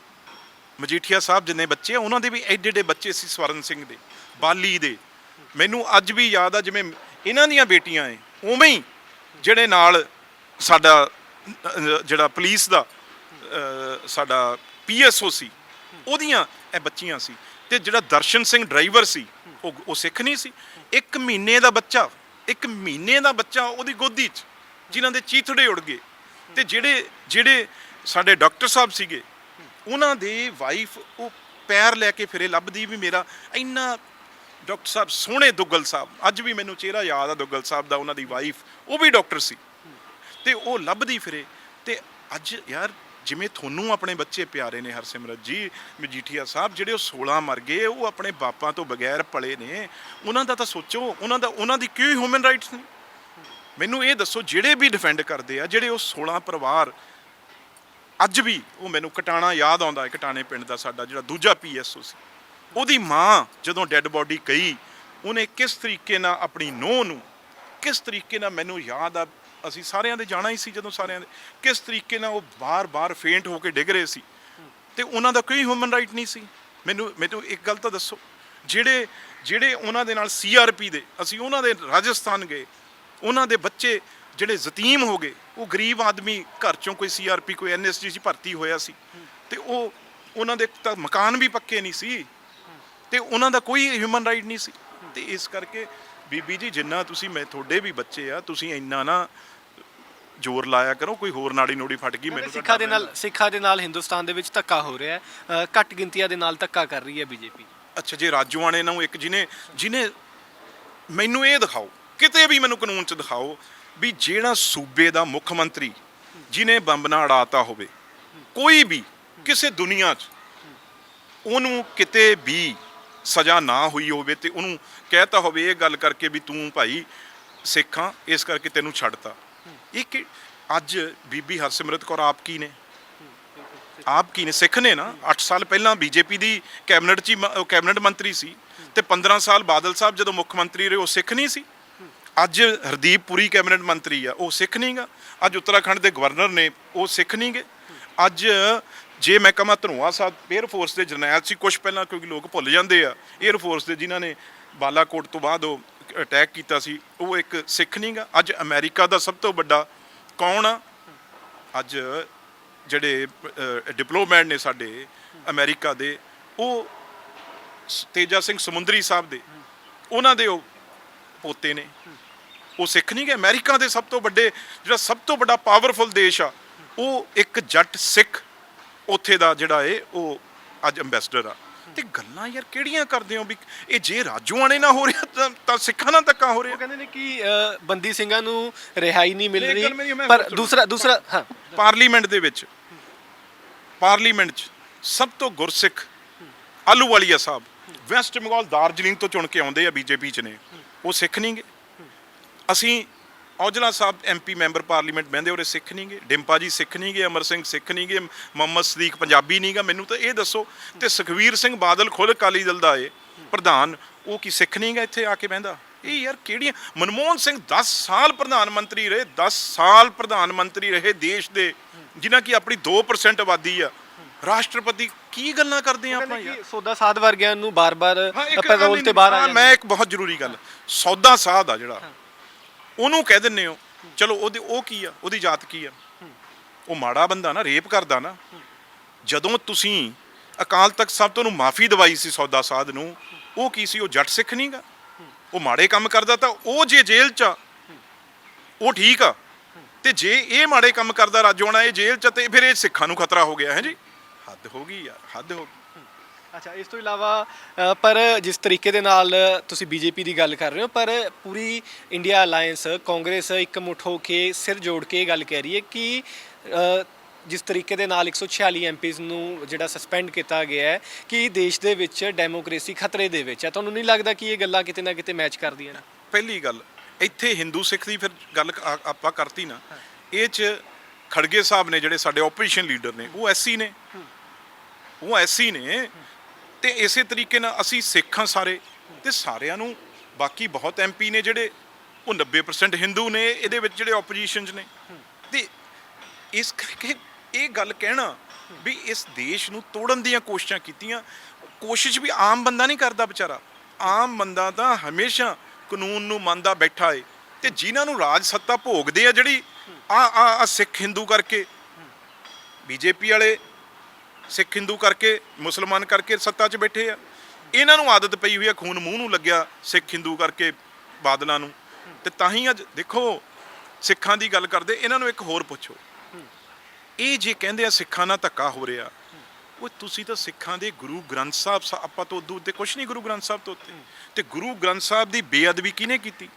ਮਜੀਠੀਆ ਸਾਹਿਬ ਜਿੰਨੇ ਬੱਚੇ ਆ ਉਹਨਾਂ ਦੇ ਵੀ ਐਡੇ ਐਡੇ ਬੱਚੇ ਸੀ ਸਵਰਨ ਸਿੰਘ ਦੇ ਬਾਲੀ ਦੇ। ਮੈਨੂੰ ਅੱਜ ਵੀ ਯਾਦ ਆ ਜਿਵੇਂ ਇਹਨਾਂ ਦੀਆਂ ਬੇਟੀਆਂ ਐ ਉਵੇਂ ਹੀ ਜਿਹੜੇ ਨਾਲ ਸਾਡਾ ਜਿਹੜਾ ਪੁਲਿਸ ਦਾ ਅਹ, ਸਾਡਾ ਪੀਐਸਓ ਸੀ ਉਹਦੀਆਂ ਇਹ ਬੱਚੀਆਂ ਸੀ। ਤੇ ਜਿਹੜਾ ਦਰਸ਼ਨ ਸਿੰਘ ਡਰਾਈਵਰ ਸੀ ਉਹ ਉਹ ਸਿੱਖ ਨਹੀਂ ਸੀ। ਇੱਕ ਮਹੀਨੇ ਦਾ ਬੱਚਾ ਇੱਕ ਮਹੀਨੇ ਦਾ ਬੱਚਾ ਉਹਦੀ ਗੋਦੀ 'ਚ ਜਿਨ੍ਹਾਂ ਦੇ ਚੀਥੜੇ ਉੜ ਗਏ। ਤੇ ਜਿਹੜੇ ਜਿਹੜੇ ਸਾਡੇ ਡਾਕਟਰ ਸਾਹਿਬ ਸੀਗੇ, ਉਹਨਾਂ ਦੇ ਵਾਈਫ ਉਹ ਪੈਰ ਲੈ ਕੇ ਫਿਰੇ, ਲੱਭਦੀ ਵੀ ਮੇਰਾ ਇੰਨਾ ਡਾਕਟਰ ਸਾਹਿਬ ਸੋਹਣੇ ਦੁੱਗਲ ਸਾਹਿਬ, ਅੱਜ ਵੀ ਮੈਨੂੰ ਚਿਹਰਾ ਯਾਦ ਆ ਦੁੱਗਲ ਸਾਹਿਬ ਦਾ, ਉਹਨਾਂ ਦੀ ਵਾਈਫ, ਉਹ ਵੀ ਡਾਕਟਰ ਸੀ। ਤੇ ਉਹ ਲੱਭਦੀ ਫਿਰੇ, ਤੇ ਅੱਜ ਯਾਰ ਜਿਵੇਂ ਤੁਹਾਨੂੰ ਆਪਣੇ ਬੱਚੇ ਪਿਆਰੇ ਨੇ ਹਰਸਿਮਰਤ ਜੀ, ਮਜੀਠੀਆ ਸਾਹਿਬ, ਜਿਹੜੇ ਉਹ 16 ਮਰ ਗਏ, ਉਹ ਆਪਣੇ ਬਾਪਾਂ ਤੋਂ ਬਗੈਰ ਪਲੇ ਨੇ, ਉਹਨਾਂ ਦਾ ਤਾਂ ਸੋਚੋ, ਉਹਨਾਂ ਦਾ, ਉਹਨਾਂ ਦੀ ਕਿਉਂ ਹਿਊਮਨ ਰਾਈਟਸ ਨੇ? ਮੈਨੂੰ ਇਹ ਦੱਸੋ, ਜਿਹੜੇ ਵੀ ਡਿਫੈਂਡ ਕਰਦੇ ਆ, ਜਿਹੜੇ ਉਹ 16 ਪਰਿਵਾਰ, ਅੱਜ ਵੀ ਉਹ ਮੈਨੂੰ ਕਟਾਣਾ ਯਾਦ ਆਉਂਦਾ ਹੈ, ਕਟਾਣੇ ਪਿੰਡ ਦਾ ਸਾਡਾ, ਜਿਹੜਾ ਦੂਜਾ ਪੀਐਸਓ ਸੀ। ਉਹਦੀ ਮਾਂ ਜਦੋਂ ਡੈੱਡ ਬੋਡੀ ਗਈ, ਉਹਨੇ ਕਿਸ ਤਰੀਕੇ ਨਾਲ ਆਪਣੀ ਨੂੰਹ ਨੂੰ, ਕਿਸ ਤਰੀਕੇ ਨਾਲ ਮੈਨੂੰ ਯਾਦ ਆ, ਅਸੀਂ ਸਾਰਿਆਂ ਦੇ ਜਾਣਾ ਹੀ ਸੀ ਜਦੋਂ ਸਾਰਿਆਂ ਦੇ, ਕਿਸ ਤਰੀਕੇ ਨਾਲ ਉਹ ਬਾਰ-ਬਾਰ ਫੇਂਟ ਹੋ ਕੇ ਡਿੱਗ ਰਹੇ ਸੀ। ਤੇ ਉਹਨਾਂ ਦਾ ਕੋਈ ਹਿਊਮਨ ਰਾਈਟ ਨਹੀਂ ਸੀ। ਮੈਨੂੰ ਮੈਨੂੰ ਇੱਕ ਗੱਲ ਤਾਂ ਦੱਸੋ, ਜਿਹੜੇ ਜਿਹੜੇ ਉਹਨਾਂ ਦੇ ਨਾਲ ਸੀਆਰਪੀ ਦੇ, ਅਸੀਂ ਉਹਨਾਂ ਦੇ ਰਾਜਸਥਾਨ ਗਏ ਉਹਨਾਂ ਦੇ ਬੱਚੇ ਜਿਹੜੇ ਯਤੀਮ ਹੋ ਗਏ ਉਹ ਗਰੀਬ ਆਦਮੀ ਘਰ ਚੋਂ ਕੋਈ ਸੀਆਰਪੀ ਕੋਈ ਐਨਐਸਜੀ 'ਚ ਭਰਤੀ ਹੋਇਆ ਸੀ ਤੇ ਉਹ ਉਹਨਾਂ ਦੇ ਤਾਂ ਮਕਾਨ ਵੀ ਪੱਕੇ ਨਹੀਂ ਸੀ ਤੇ ਉਹਨਾਂ ਦਾ ਕੋਈ ਹਿਊਮਨ ਰਾਈਟ ਨਹੀਂ ਸੀ ਤੇ ਇਸ ਕਰਕੇ ਬੀਬੀ ਜੀ ਜਿੰਨਾ ਤੁਸੀਂ ਮੈਂ ਤੁਹਾਡੇ ਵੀ ਬੱਚੇ ਆ ਤੁਸੀਂ ਇੰਨਾ ਨਾ ਜ਼ੋਰ ਲਾਇਆ ਕਰੋ ਕੋਈ ਹੋਰ ਨਾੜੀ ਨੋੜੀ ਫਟ ਗਈ ਮੈਨੂੰ ਸਿੱਖਾਂ ਦੇ ਨਾਲ ਸਿੱਖਾਂ ਦੇ ਨਾਲ ਹਿੰਦੁਸਤਾਨ ਦੇ ਵਿੱਚ ਧੱਕਾ ਹੋ ਰਿਹਾ ਹੈ। ਘੱਟ ਗਿਣਤੀਆਂ ਦੇ ਨਾਲ ਧੱਕਾ ਕਰ ਰਹੀ ਹੈ ਬੀਜੇਪੀ। ਅੱਛਾ ਜੇ ਰਾਜੂਆਣੇ ਨੂੰ ਇੱਕ ਜਿਹਨੇ ਜਿਹਨੇ ਮੈਨੂੰ ਇਹ ਦਿਖਾਓ ਕਿਤੇ ਵੀ ਮੈਨੂੰ ਕਾਨੂੰਨ 'ਚ ਦਿਖਾਓ ਵੀ ਜਿਹੜਾ ਸੂਬੇ ਦਾ ਮੁੱਖ ਮੰਤਰੀ ਜਿਹਨੇ ਬੰਬ ਨਾਲ ਅੜਾਤਾ ਹੋਵੇ, ਕੋਈ ਵੀ ਕਿਸੇ ਦੁਨੀਆ 'ਚ ਉਹਨੂੰ ਕਿਤੇ ਵੀ ਸਜ਼ਾ ਨਾ ਹੋਈ ਹੋਵੇ ਤੇ ਉਹਨੂੰ ਕਹਿਤਾ ਹੋਵੇ ਇਹ ਗੱਲ ਕਰਕੇ ਵੀ ਤੂੰ ਭਾਈ ਸਿੱਖਾਂ ਇਸ ਕਰਕੇ ਤੈਨੂੰ ਛੱਡਤਾ। ਇਹ ਕਿ ਅੱਜ ਬੀਬੀ ਹਰਸਿਮਰਤ ਕੌਰ ਆਪ ਕੀ ਨੇ? ਆਪ ਕੀ ਨੇ? ਸਿੱਖ ਨੇ ਨਾ? 8 ਸਾਲ ਪਹਿਲਾਂ ਬੀਜੇਪੀ ਦੀ ਕੈਬਨਿਟ ਚ ਹੀ ਕੈਬਨਿਟ ਮੰਤਰੀ ਸੀ ਤੇ 15 ਸਾਲ ਬਾਦਲ ਸਾਹਿਬ ਜਦੋਂ ਮੁੱਖ ਮੰਤਰੀ ਰਹੇ, ਉਹ ਸਿੱਖ ਨਹੀਂ ਸੀ। ਅੱਜ ਹਰਦੀਪ ਪੁਰੀ ਕੈਬਨਿਟ ਮੰਤਰੀ ਆ, ਉਹ ਸਿੱਖ ਨਹੀਂਗਾ ਅੱਜ ਉੱਤਰਾਖੰਡ ਦੇ ਗਵਰਨਰ ਨੇ ਉਹ ਸਿੱਖ ਨਹੀਂਗੇ ਅੱਜ ਜੇ ਮੈਂ ਕਹਾਂ ਧਨੋਆ ਸਾਹਿਬ 에ਅਰ ਫੋਰਸ ਦੇ ਜਰਨੈਲ ਸੀ ਕੁਝ ਪਹਿਲਾਂ ਕਿਉਂਕਿ ਲੋਕ ਭੁੱਲ ਜਾਂਦੇ ਆ 에ਅਰ ਫੋਰਸ ਦੇ ਜਿਨ੍ਹਾਂ ਨੇ ਬਾਲਾਕੋਟ ਤੋਂ ਬਾਅਦ ਉਹ ਅਟੈਕ ਕੀਤਾ ਸੀ, ਉਹ ਇੱਕ ਸਿੱਖ ਨਹੀਂਗਾ ਅੱਜ ਅਮਰੀਕਾ ਦਾ ਸਭ ਤੋਂ ਵੱਡਾ ਕੌਣ ਆ? ਅੱਜ ਜਿਹੜੇ ਡਿਪਲੋਮੈਟ ਨੇ ਸਾਡੇ ਅਮਰੀਕਾ ਦੇ, ਉਹ ਤੇਜਾ ਸਿੰਘ ਸਮੁੰਦਰੀ ਸਾਹਿਬ ਦੇ। ਉਹਨਾਂ ਦੇ ਉਹ ਪੋਤੇ ਨੇ। ਉਹ ਸਿੱਖ ਨਹੀਂ ਗਏ। ਅਮਰੀਕਾ ਦੇ ਸਭ ਤੋਂ ਵੱਡੇ ਜਿਹੜਾ ਸਭ ਤੋਂ ਵੱਡਾ ਪਾਵਰਫੁਲ ਦੇਸ਼ ਆ ਉਹ ਇੱਕ ਜੱਟ ਸਿੱਖ ਉੱਥੇ ਦਾ ਜਿਹੜਾ ਏ ਉਹ ਅੱਜ ਅੰਬੈਸਡਰ ਆ। ਤੇ ਗੱਲਾਂ ਯਾਰ ਕਿਹੜੀਆਂ ਕਰਦੇ ਹੋ ਵੀ ਇਹ ਜੇ ਰਾਜੂਆਣੇ ਨਾ ਹੋ ਰਿਹਾ ਤਾਂ- ਸਿੱਖਾਂ ਨਾਲ ਧੱਕਾ ਹੋ ਰਿਹਾ। ਕਹਿੰਦੇ ਨੇ ਕਿ ਬੰਦੀ ਸਿੰਘਾਂ ਨੂੰ ਰਿਹਾਈ ਨਹੀਂ ਮਿਲ ਰਹੀ। ਪਰ। ਦੂਸਰਾ ਦੂਸਰਾ ਹਾਂ। ਪਾਰਲੀਮੈਂਟ ਦੇ ਵਿੱਚ ਪਾਰਲੀਮੈਂਟ 'ਚ ਸਭ ਤੋਂ ਗੁਰਸਿੱਖ ਆਲੂਵਾਲੀਆ ਸਾਹਿਬ ਵੈਸਟ ਬੰਗਾਲ ਦਾਰਜਲਿੰਗ ਤੋਂ ਚੁਣ ਕੇ ਆਉਂਦੇ ਆ ਬੀਜੇਪੀ 'ਚ ਨੇ। ਉਹ ਸਿੱਖ ਨਹੀਂਗੇ ਅਸੀਂ Aujla Sahib MP member parliament ਬਹਿੰਦੇ ਉਹਰੇ ਸਿੱਖ ਨਹੀਂਗੇ ਡਿੰਪਾ ਜੀ ਸਿੱਖ ਨਹੀਂਗੇ ਅਮਰ ਸਿੰਘ ਸਿੱਖ ਨਹੀਂਗੇ ਮੁਹੰਮਦ ਸਦੀਕ ਪੰਜਾਬੀ ਨਹੀਂਗਾ ਮੈਨੂੰ ਤਾਂ ਇਹ ਦੱਸੋ ਤੇ ਸੁਖਵੀਰ ਸਿੰਘ ਬਾਦਲ ਖੁਦ ਅਕਾਲੀ ਦਲ ਦਾ ਏ ਪ੍ਰਧਾਨ ਉਹ ਕੀ ਸਿੱਖ ਨਹੀਂਗਾ ਇੱਥੇ ਆ ਕੇ ਬਹਿੰਦਾ? ਇਹ ਯਾਰ ਕਿਹੜੀਆਂ ਮਨਮੋਹਨ ਸਿੰਘ 10 ਸਾਲ ਪ੍ਰਧਾਨ ਮੰਤਰੀ ਰਹੇ 10 ਸਾਲ ਪ੍ਰਧਾਨ ਮੰਤਰੀ ਰਹੇ ਦੇਸ਼ ਦੇ ਜਿਨ੍ਹਾਂ ਕੀ ਆਪਣੀ 2% ਆਬਾਦੀ ਆ। ਰਾਸ਼ਟਰਪਤੀ ਕੀ ਗੱਲਾਂ ਕਰਦੇ ਆ ਆਪਾਂ ਯਾਰ? ਸੋਦਾ ਸਾਧ ਵਰਗਿਆਂ ਨੂੰ ਬਾਰ-ਬਾਰ ਪੈਰੋਲ ਤੇ ਬਾਹਰ ਆ ਮੈਂ ਇੱਕ ਬਹੁਤ ਜ਼ਰੂਰੀ ਗੱਲ ਸੌਦਾ ਸਾਧ ਆ ਜਿਹੜਾ। ਉਹਨੂੰ ਕਹਿ ਦਿੰਨੇ ਹੋ ਚਲੋ ਉਹਦੀ ਉਹ ਕੀ ਆ ਉਹਦੀ ਜਾਤ ਕੀ ਆ? ਉਹ ਮਾੜਾ ਬੰਦਾ ਨਾ ਰੇਪ ਕਰਦਾ ਨਾ ਜਦੋਂ ਤੁਸੀਂ ਅਕਾਲ ਤਖਤ ਸਾਹਿਬ ਤੋਂ ਉਹਨੂੰ ਮਾਫੀ ਦਵਾਈ ਸੀ ਸੌਦਾ ਸਾਧ ਨੂੰ ਉਹ ਕੀ ਸੀ ਉਹ ਜੱਟ ਸਿੱਖ ਨਹੀਂਗਾ ਉਹ ਮਾੜੇ ਕੰਮ ਕਰਦਾ ਤਾਂ ਉਹ ਜੇ ਜੇਲ੍ਹ 'ਚ ਆ, ਉਹ ਠੀਕ ਆ। ਤੇ ਜੇ ਇਹ ਮਾੜੇ ਕੰਮ ਕਰਦਾ ਰਾਜੋਣਾ ਇਹ ਜੇਲ੍ਹ 'ਚ ਆ ਤੇ ਫਿਰ ਇਹ ਸਿੱਖਾਂ ਨੂੰ ਖਤਰਾ ਹੋ ਗਿਆ ਹੈ ਜੀ? ਹੱਦ ਹੋ ਗਈ ਯਾਰ ਹੱਦ ਹੋ ਗਈ। ਅੱਛਾ ਇਸ ਤੋਂ ਇਲਾਵਾ ਅ, ਪਰ ਜਿਸ ਤਰੀਕੇ ਦੇ ਨਾਲ ਤੁਸੀਂ ਬੀਜੇਪੀ ਦੀ ਗੱਲ ਕਰ ਰਹੇ ਹੋ ਪਰ ਪੂਰੀ ਇੰਡੀਆ ਅਲਾਈਅੰਸ ਕਾਂਗਰਸ ਇੱਕ ਮੁੱਠ ਹੋ ਕੇ ਸਿਰ ਜੋੜ ਕੇ ਇਹ ਗੱਲ ਕਹਿ ਰਹੀ ਹੈ ਕਿ ਅ, ਜਿਸ ਤਰੀਕੇ ਦੇ ਨਾਲ 146 ਐਮਪੀਜ਼ ਨੂੰ ਜਿਹੜਾ ਸਸਪੈਂਡ ਕੀਤਾ ਗਿਆ ਹੈ ਕਿ ਦੇਸ਼ ਦੇ ਵਿੱਚ ਡੈਮੋਕ੍ਰੇਸੀ ਖਤਰੇ ਦੇ ਵਿੱਚ ਹੈ। ਤੁਹਾਨੂੰ ਨਹੀਂ ਲੱਗਦਾ ਕਿ ਇਹ ਗੱਲਾਂ ਕਿਤੇ ਨਾ ਕਿਤੇ ਮੈਚ ਕਰਦੀਆਂ ਨੇ? ਪਹਿਲੀ ਗੱਲ ਇੱਥੇ ਹਿੰਦੂ ਸਿੱਖ ਦੀ ਫਿਰ ਗੱਲ ਆ- ਆਪਾਂ ਕਰਤੀ ਨਾ ਇਹ ਚ ਖੜਗੇ ਸਾਹਿਬ ਨੇ ਜਿਹੜੇ ਸਾਡੇ ਆਪੋਜੀਸ਼ਨ ਲੀਡਰ ਨੇ ਉਹ ਐਸਸੀ ਨੇ। ਉਹ ਐਸਸੀ ਨੇ ਤੇ ਇਸੇ ਤਰੀਕੇ ਨਾਲ ਅਸੀਂ ਸਿੱਖ ਹਾਂ ਸਾਰੇ ਤੇ ਸਾਰਿਆਂ ਨੂੰ ਬਾਕੀ ਬਹੁਤ ਐਮਪੀ ਨੇ ਜਿਹੜੇ ਉਹ 90% ਹਿੰਦੂ ਨੇ, ਇਹਦੇ ਵਿੱਚ ਜਿਹੜੇ ਆਪੋਜੀਸ਼ਨ 'ਚ ਨੇ। ਤੇ ਇਸ ਕਰਕੇ ਇਹ ਗੱਲ ਕਹਿਣਾ ਵੀ ਇਸ ਦੇਸ਼ ਨੂੰ ਤੋੜਨ ਦੀਆਂ ਕੋਸ਼ਿਸ਼ਾਂ ਕੀਤੀਆਂ। ਕੋਸ਼ਿਸ਼ ਵੀ ਆਮ ਬੰਦਾ ਨਹੀਂ ਕਰਦਾ ਵਿਚਾਰਾ। ਆਮ ਬੰਦਾ ਤਾਂ ਹਮੇਸ਼ਾ ਕਾਨੂੰਨ ਨੂੰ ਮੰਨਦਾ ਬੈਠਾ ਏ ਤੇ ਜਿਨ੍ਹਾਂ ਨੂੰ ਰਾਜ ਸੱਤਾ ਭੋਗਦੇ ਆ ਜਿਹੜੀ, ਆ ਆ ਆ ਸਿੱਖ ਹਿੰਦੂ ਕਰਕੇ। ਬੀਜੇਪੀ ਵਾਲੇ ਸਿੱਖ ਹਿੰਦੂ ਕਰਕੇ ਮੁਸਲਮਾਨ ਕਰਕੇ ਸੱਤਾ 'ਚ ਬੈਠੇ ਆ। ਇਹਨਾਂ ਨੂੰ ਆਦਤ ਪਈ ਹੋਈ ਆ ਖੂਨ ਮੂੰਹ ਨੂੰ ਲੱਗਿਆ ਸਿੱਖ ਹਿੰਦੂ ਕਰਕੇ ਬਾਦਲਾਂ ਨੂੰ। ਤੇ ਤਾਂ ਹੀ ਅੱਜ ਦੇਖੋ ਸਿੱਖਾਂ ਦੀ ਗੱਲ ਕਰਦੇ ਇਹਨਾਂ ਨੂੰ ਇੱਕ ਹੋਰ ਪੁੱਛੋ। ਇਹ ਜੇ ਕਹਿੰਦੇ ਆ ਸਿੱਖਾਂ ਨਾਲ ਧੱਕਾ ਹੋ ਰਿਹਾ ਉਹ ਤੁਸੀਂ ਤਾਂ ਸਿੱਖਾਂ ਦੇ ਗੁਰੂ ਗ੍ਰੰਥ ਸਾਹਿਬ ਸਾ- ਆਪਾਂ ਤੋਂ ਉਦੋਂ ਉੱਤੇ ਕੁਝ ਨਹੀਂ ਗੁਰੂ ਗ੍ਰੰਥ ਸਾਹਿਬ ਤੋਂ ਉੱਤੇ। ਤੇ ਗੁਰੂ ਗ੍ਰੰਥ ਸਾਹਿਬ ਦੀ ਬੇਅਦਬੀ ਕਿਹਨੇ ਕੀਤੀ?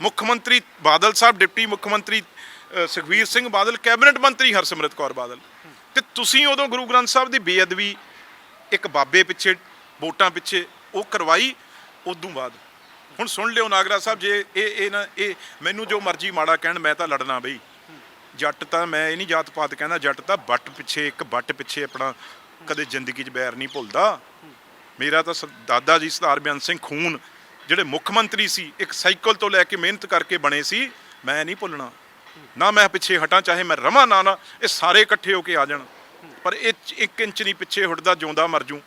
ਮੁੱਖ ਮੰਤਰੀ ਬਾਦਲ ਸਾਹਿਬ ਡਿਪਟੀ ਮੁੱਖ ਮੰਤਰੀ ਅ, ਸੁਖਬੀਰ ਸਿੰਘ ਬਾਦਲ ਕੈਬਨਿਟ ਮੰਤਰੀ ਹਰਸਿਮਰਤ ਕੌਰ ਬਾਦਲ। ਤੇ ਤੁਸੀਂ ਉਦੋਂ ਗੁਰੂ ਗ੍ਰੰਥ ਸਾਹਿਬ ਦੀ ਬੇਅਦਬੀ ਇੱਕ ਬਾਬੇ ਪਿੱਛੇ, ਵੋਟਾਂ ਪਿੱਛੇ ਉਹ ਕਰਵਾਈ, ਉਦੋਂ ਬਾਅਦ। ਹੁਣ ਸੁਣ ਲਿਓ ਨਾਗਰਾ ਸਾਹਿਬ, ਜੇ ਇਹ ਇਹ ਨਾ, ਇਹ ਮੈਨੂੰ ਜੋ ਮਰਜ਼ੀ ਮਾੜਾ ਕਹਿਣ, ਮੈਂ ਤਾਂ ਲੜਨਾ ਬਈ। ਜੱਟ ਤਾਂ ਮੈਂ ਇਹ ਨਹੀਂ ਜਾਤ ਪਾਤ ਕਹਿੰਦਾ, ਜੱਟ ਤਾਂ ਵੱਟ ਪਿੱਛੇ, ਇੱਕ ਵੱਟ ਪਿੱਛੇ ਆਪਣਾ ਕਦੇ ਜ਼ਿੰਦਗੀ 'ਚ ਬੈਰ ਨਹੀਂ ਭੁੱਲਦਾ। ਮੇਰਾ ਤਾਂ ਸ- ਦਾਦਾ ਜੀ ਸਰਦਾਰ ਬਿਆਨ ਸਿੰਘ ਖੂਨ, ਜਿਹੜੇ ਮੁੱਖ ਮੰਤਰੀ ਸੀ, ਇੱਕ ਸਾਈਕਲ ਤੋਂ ਲੈ ਕੇ ਮਿਹਨਤ ਕਰਕੇ ਬਣੇ ਸੀ, ਮੈਂ ਨਹੀਂ ਭੁੱਲਣਾ। ਨਾ ਮੈਂ ਪਿੱਛੇ ਹਟਾਂ, ਚਾਹੇ ਮੈਂ ਰਵਾਂ ਨਾ ਨਾ, ਇਹ ਸਾਰੇ ਇਕੱਠੇ ਹੋ ਕੇ ਆ ਜਾਣ। ਪਰ ਇਹ 'ਚ ਇੱਕ ਇੰਚ ਨਹੀਂ ਪਿੱਛੇ ਹਟਦਾ, ਜਿਉਂਦਾ ਮਰ ਜੂ।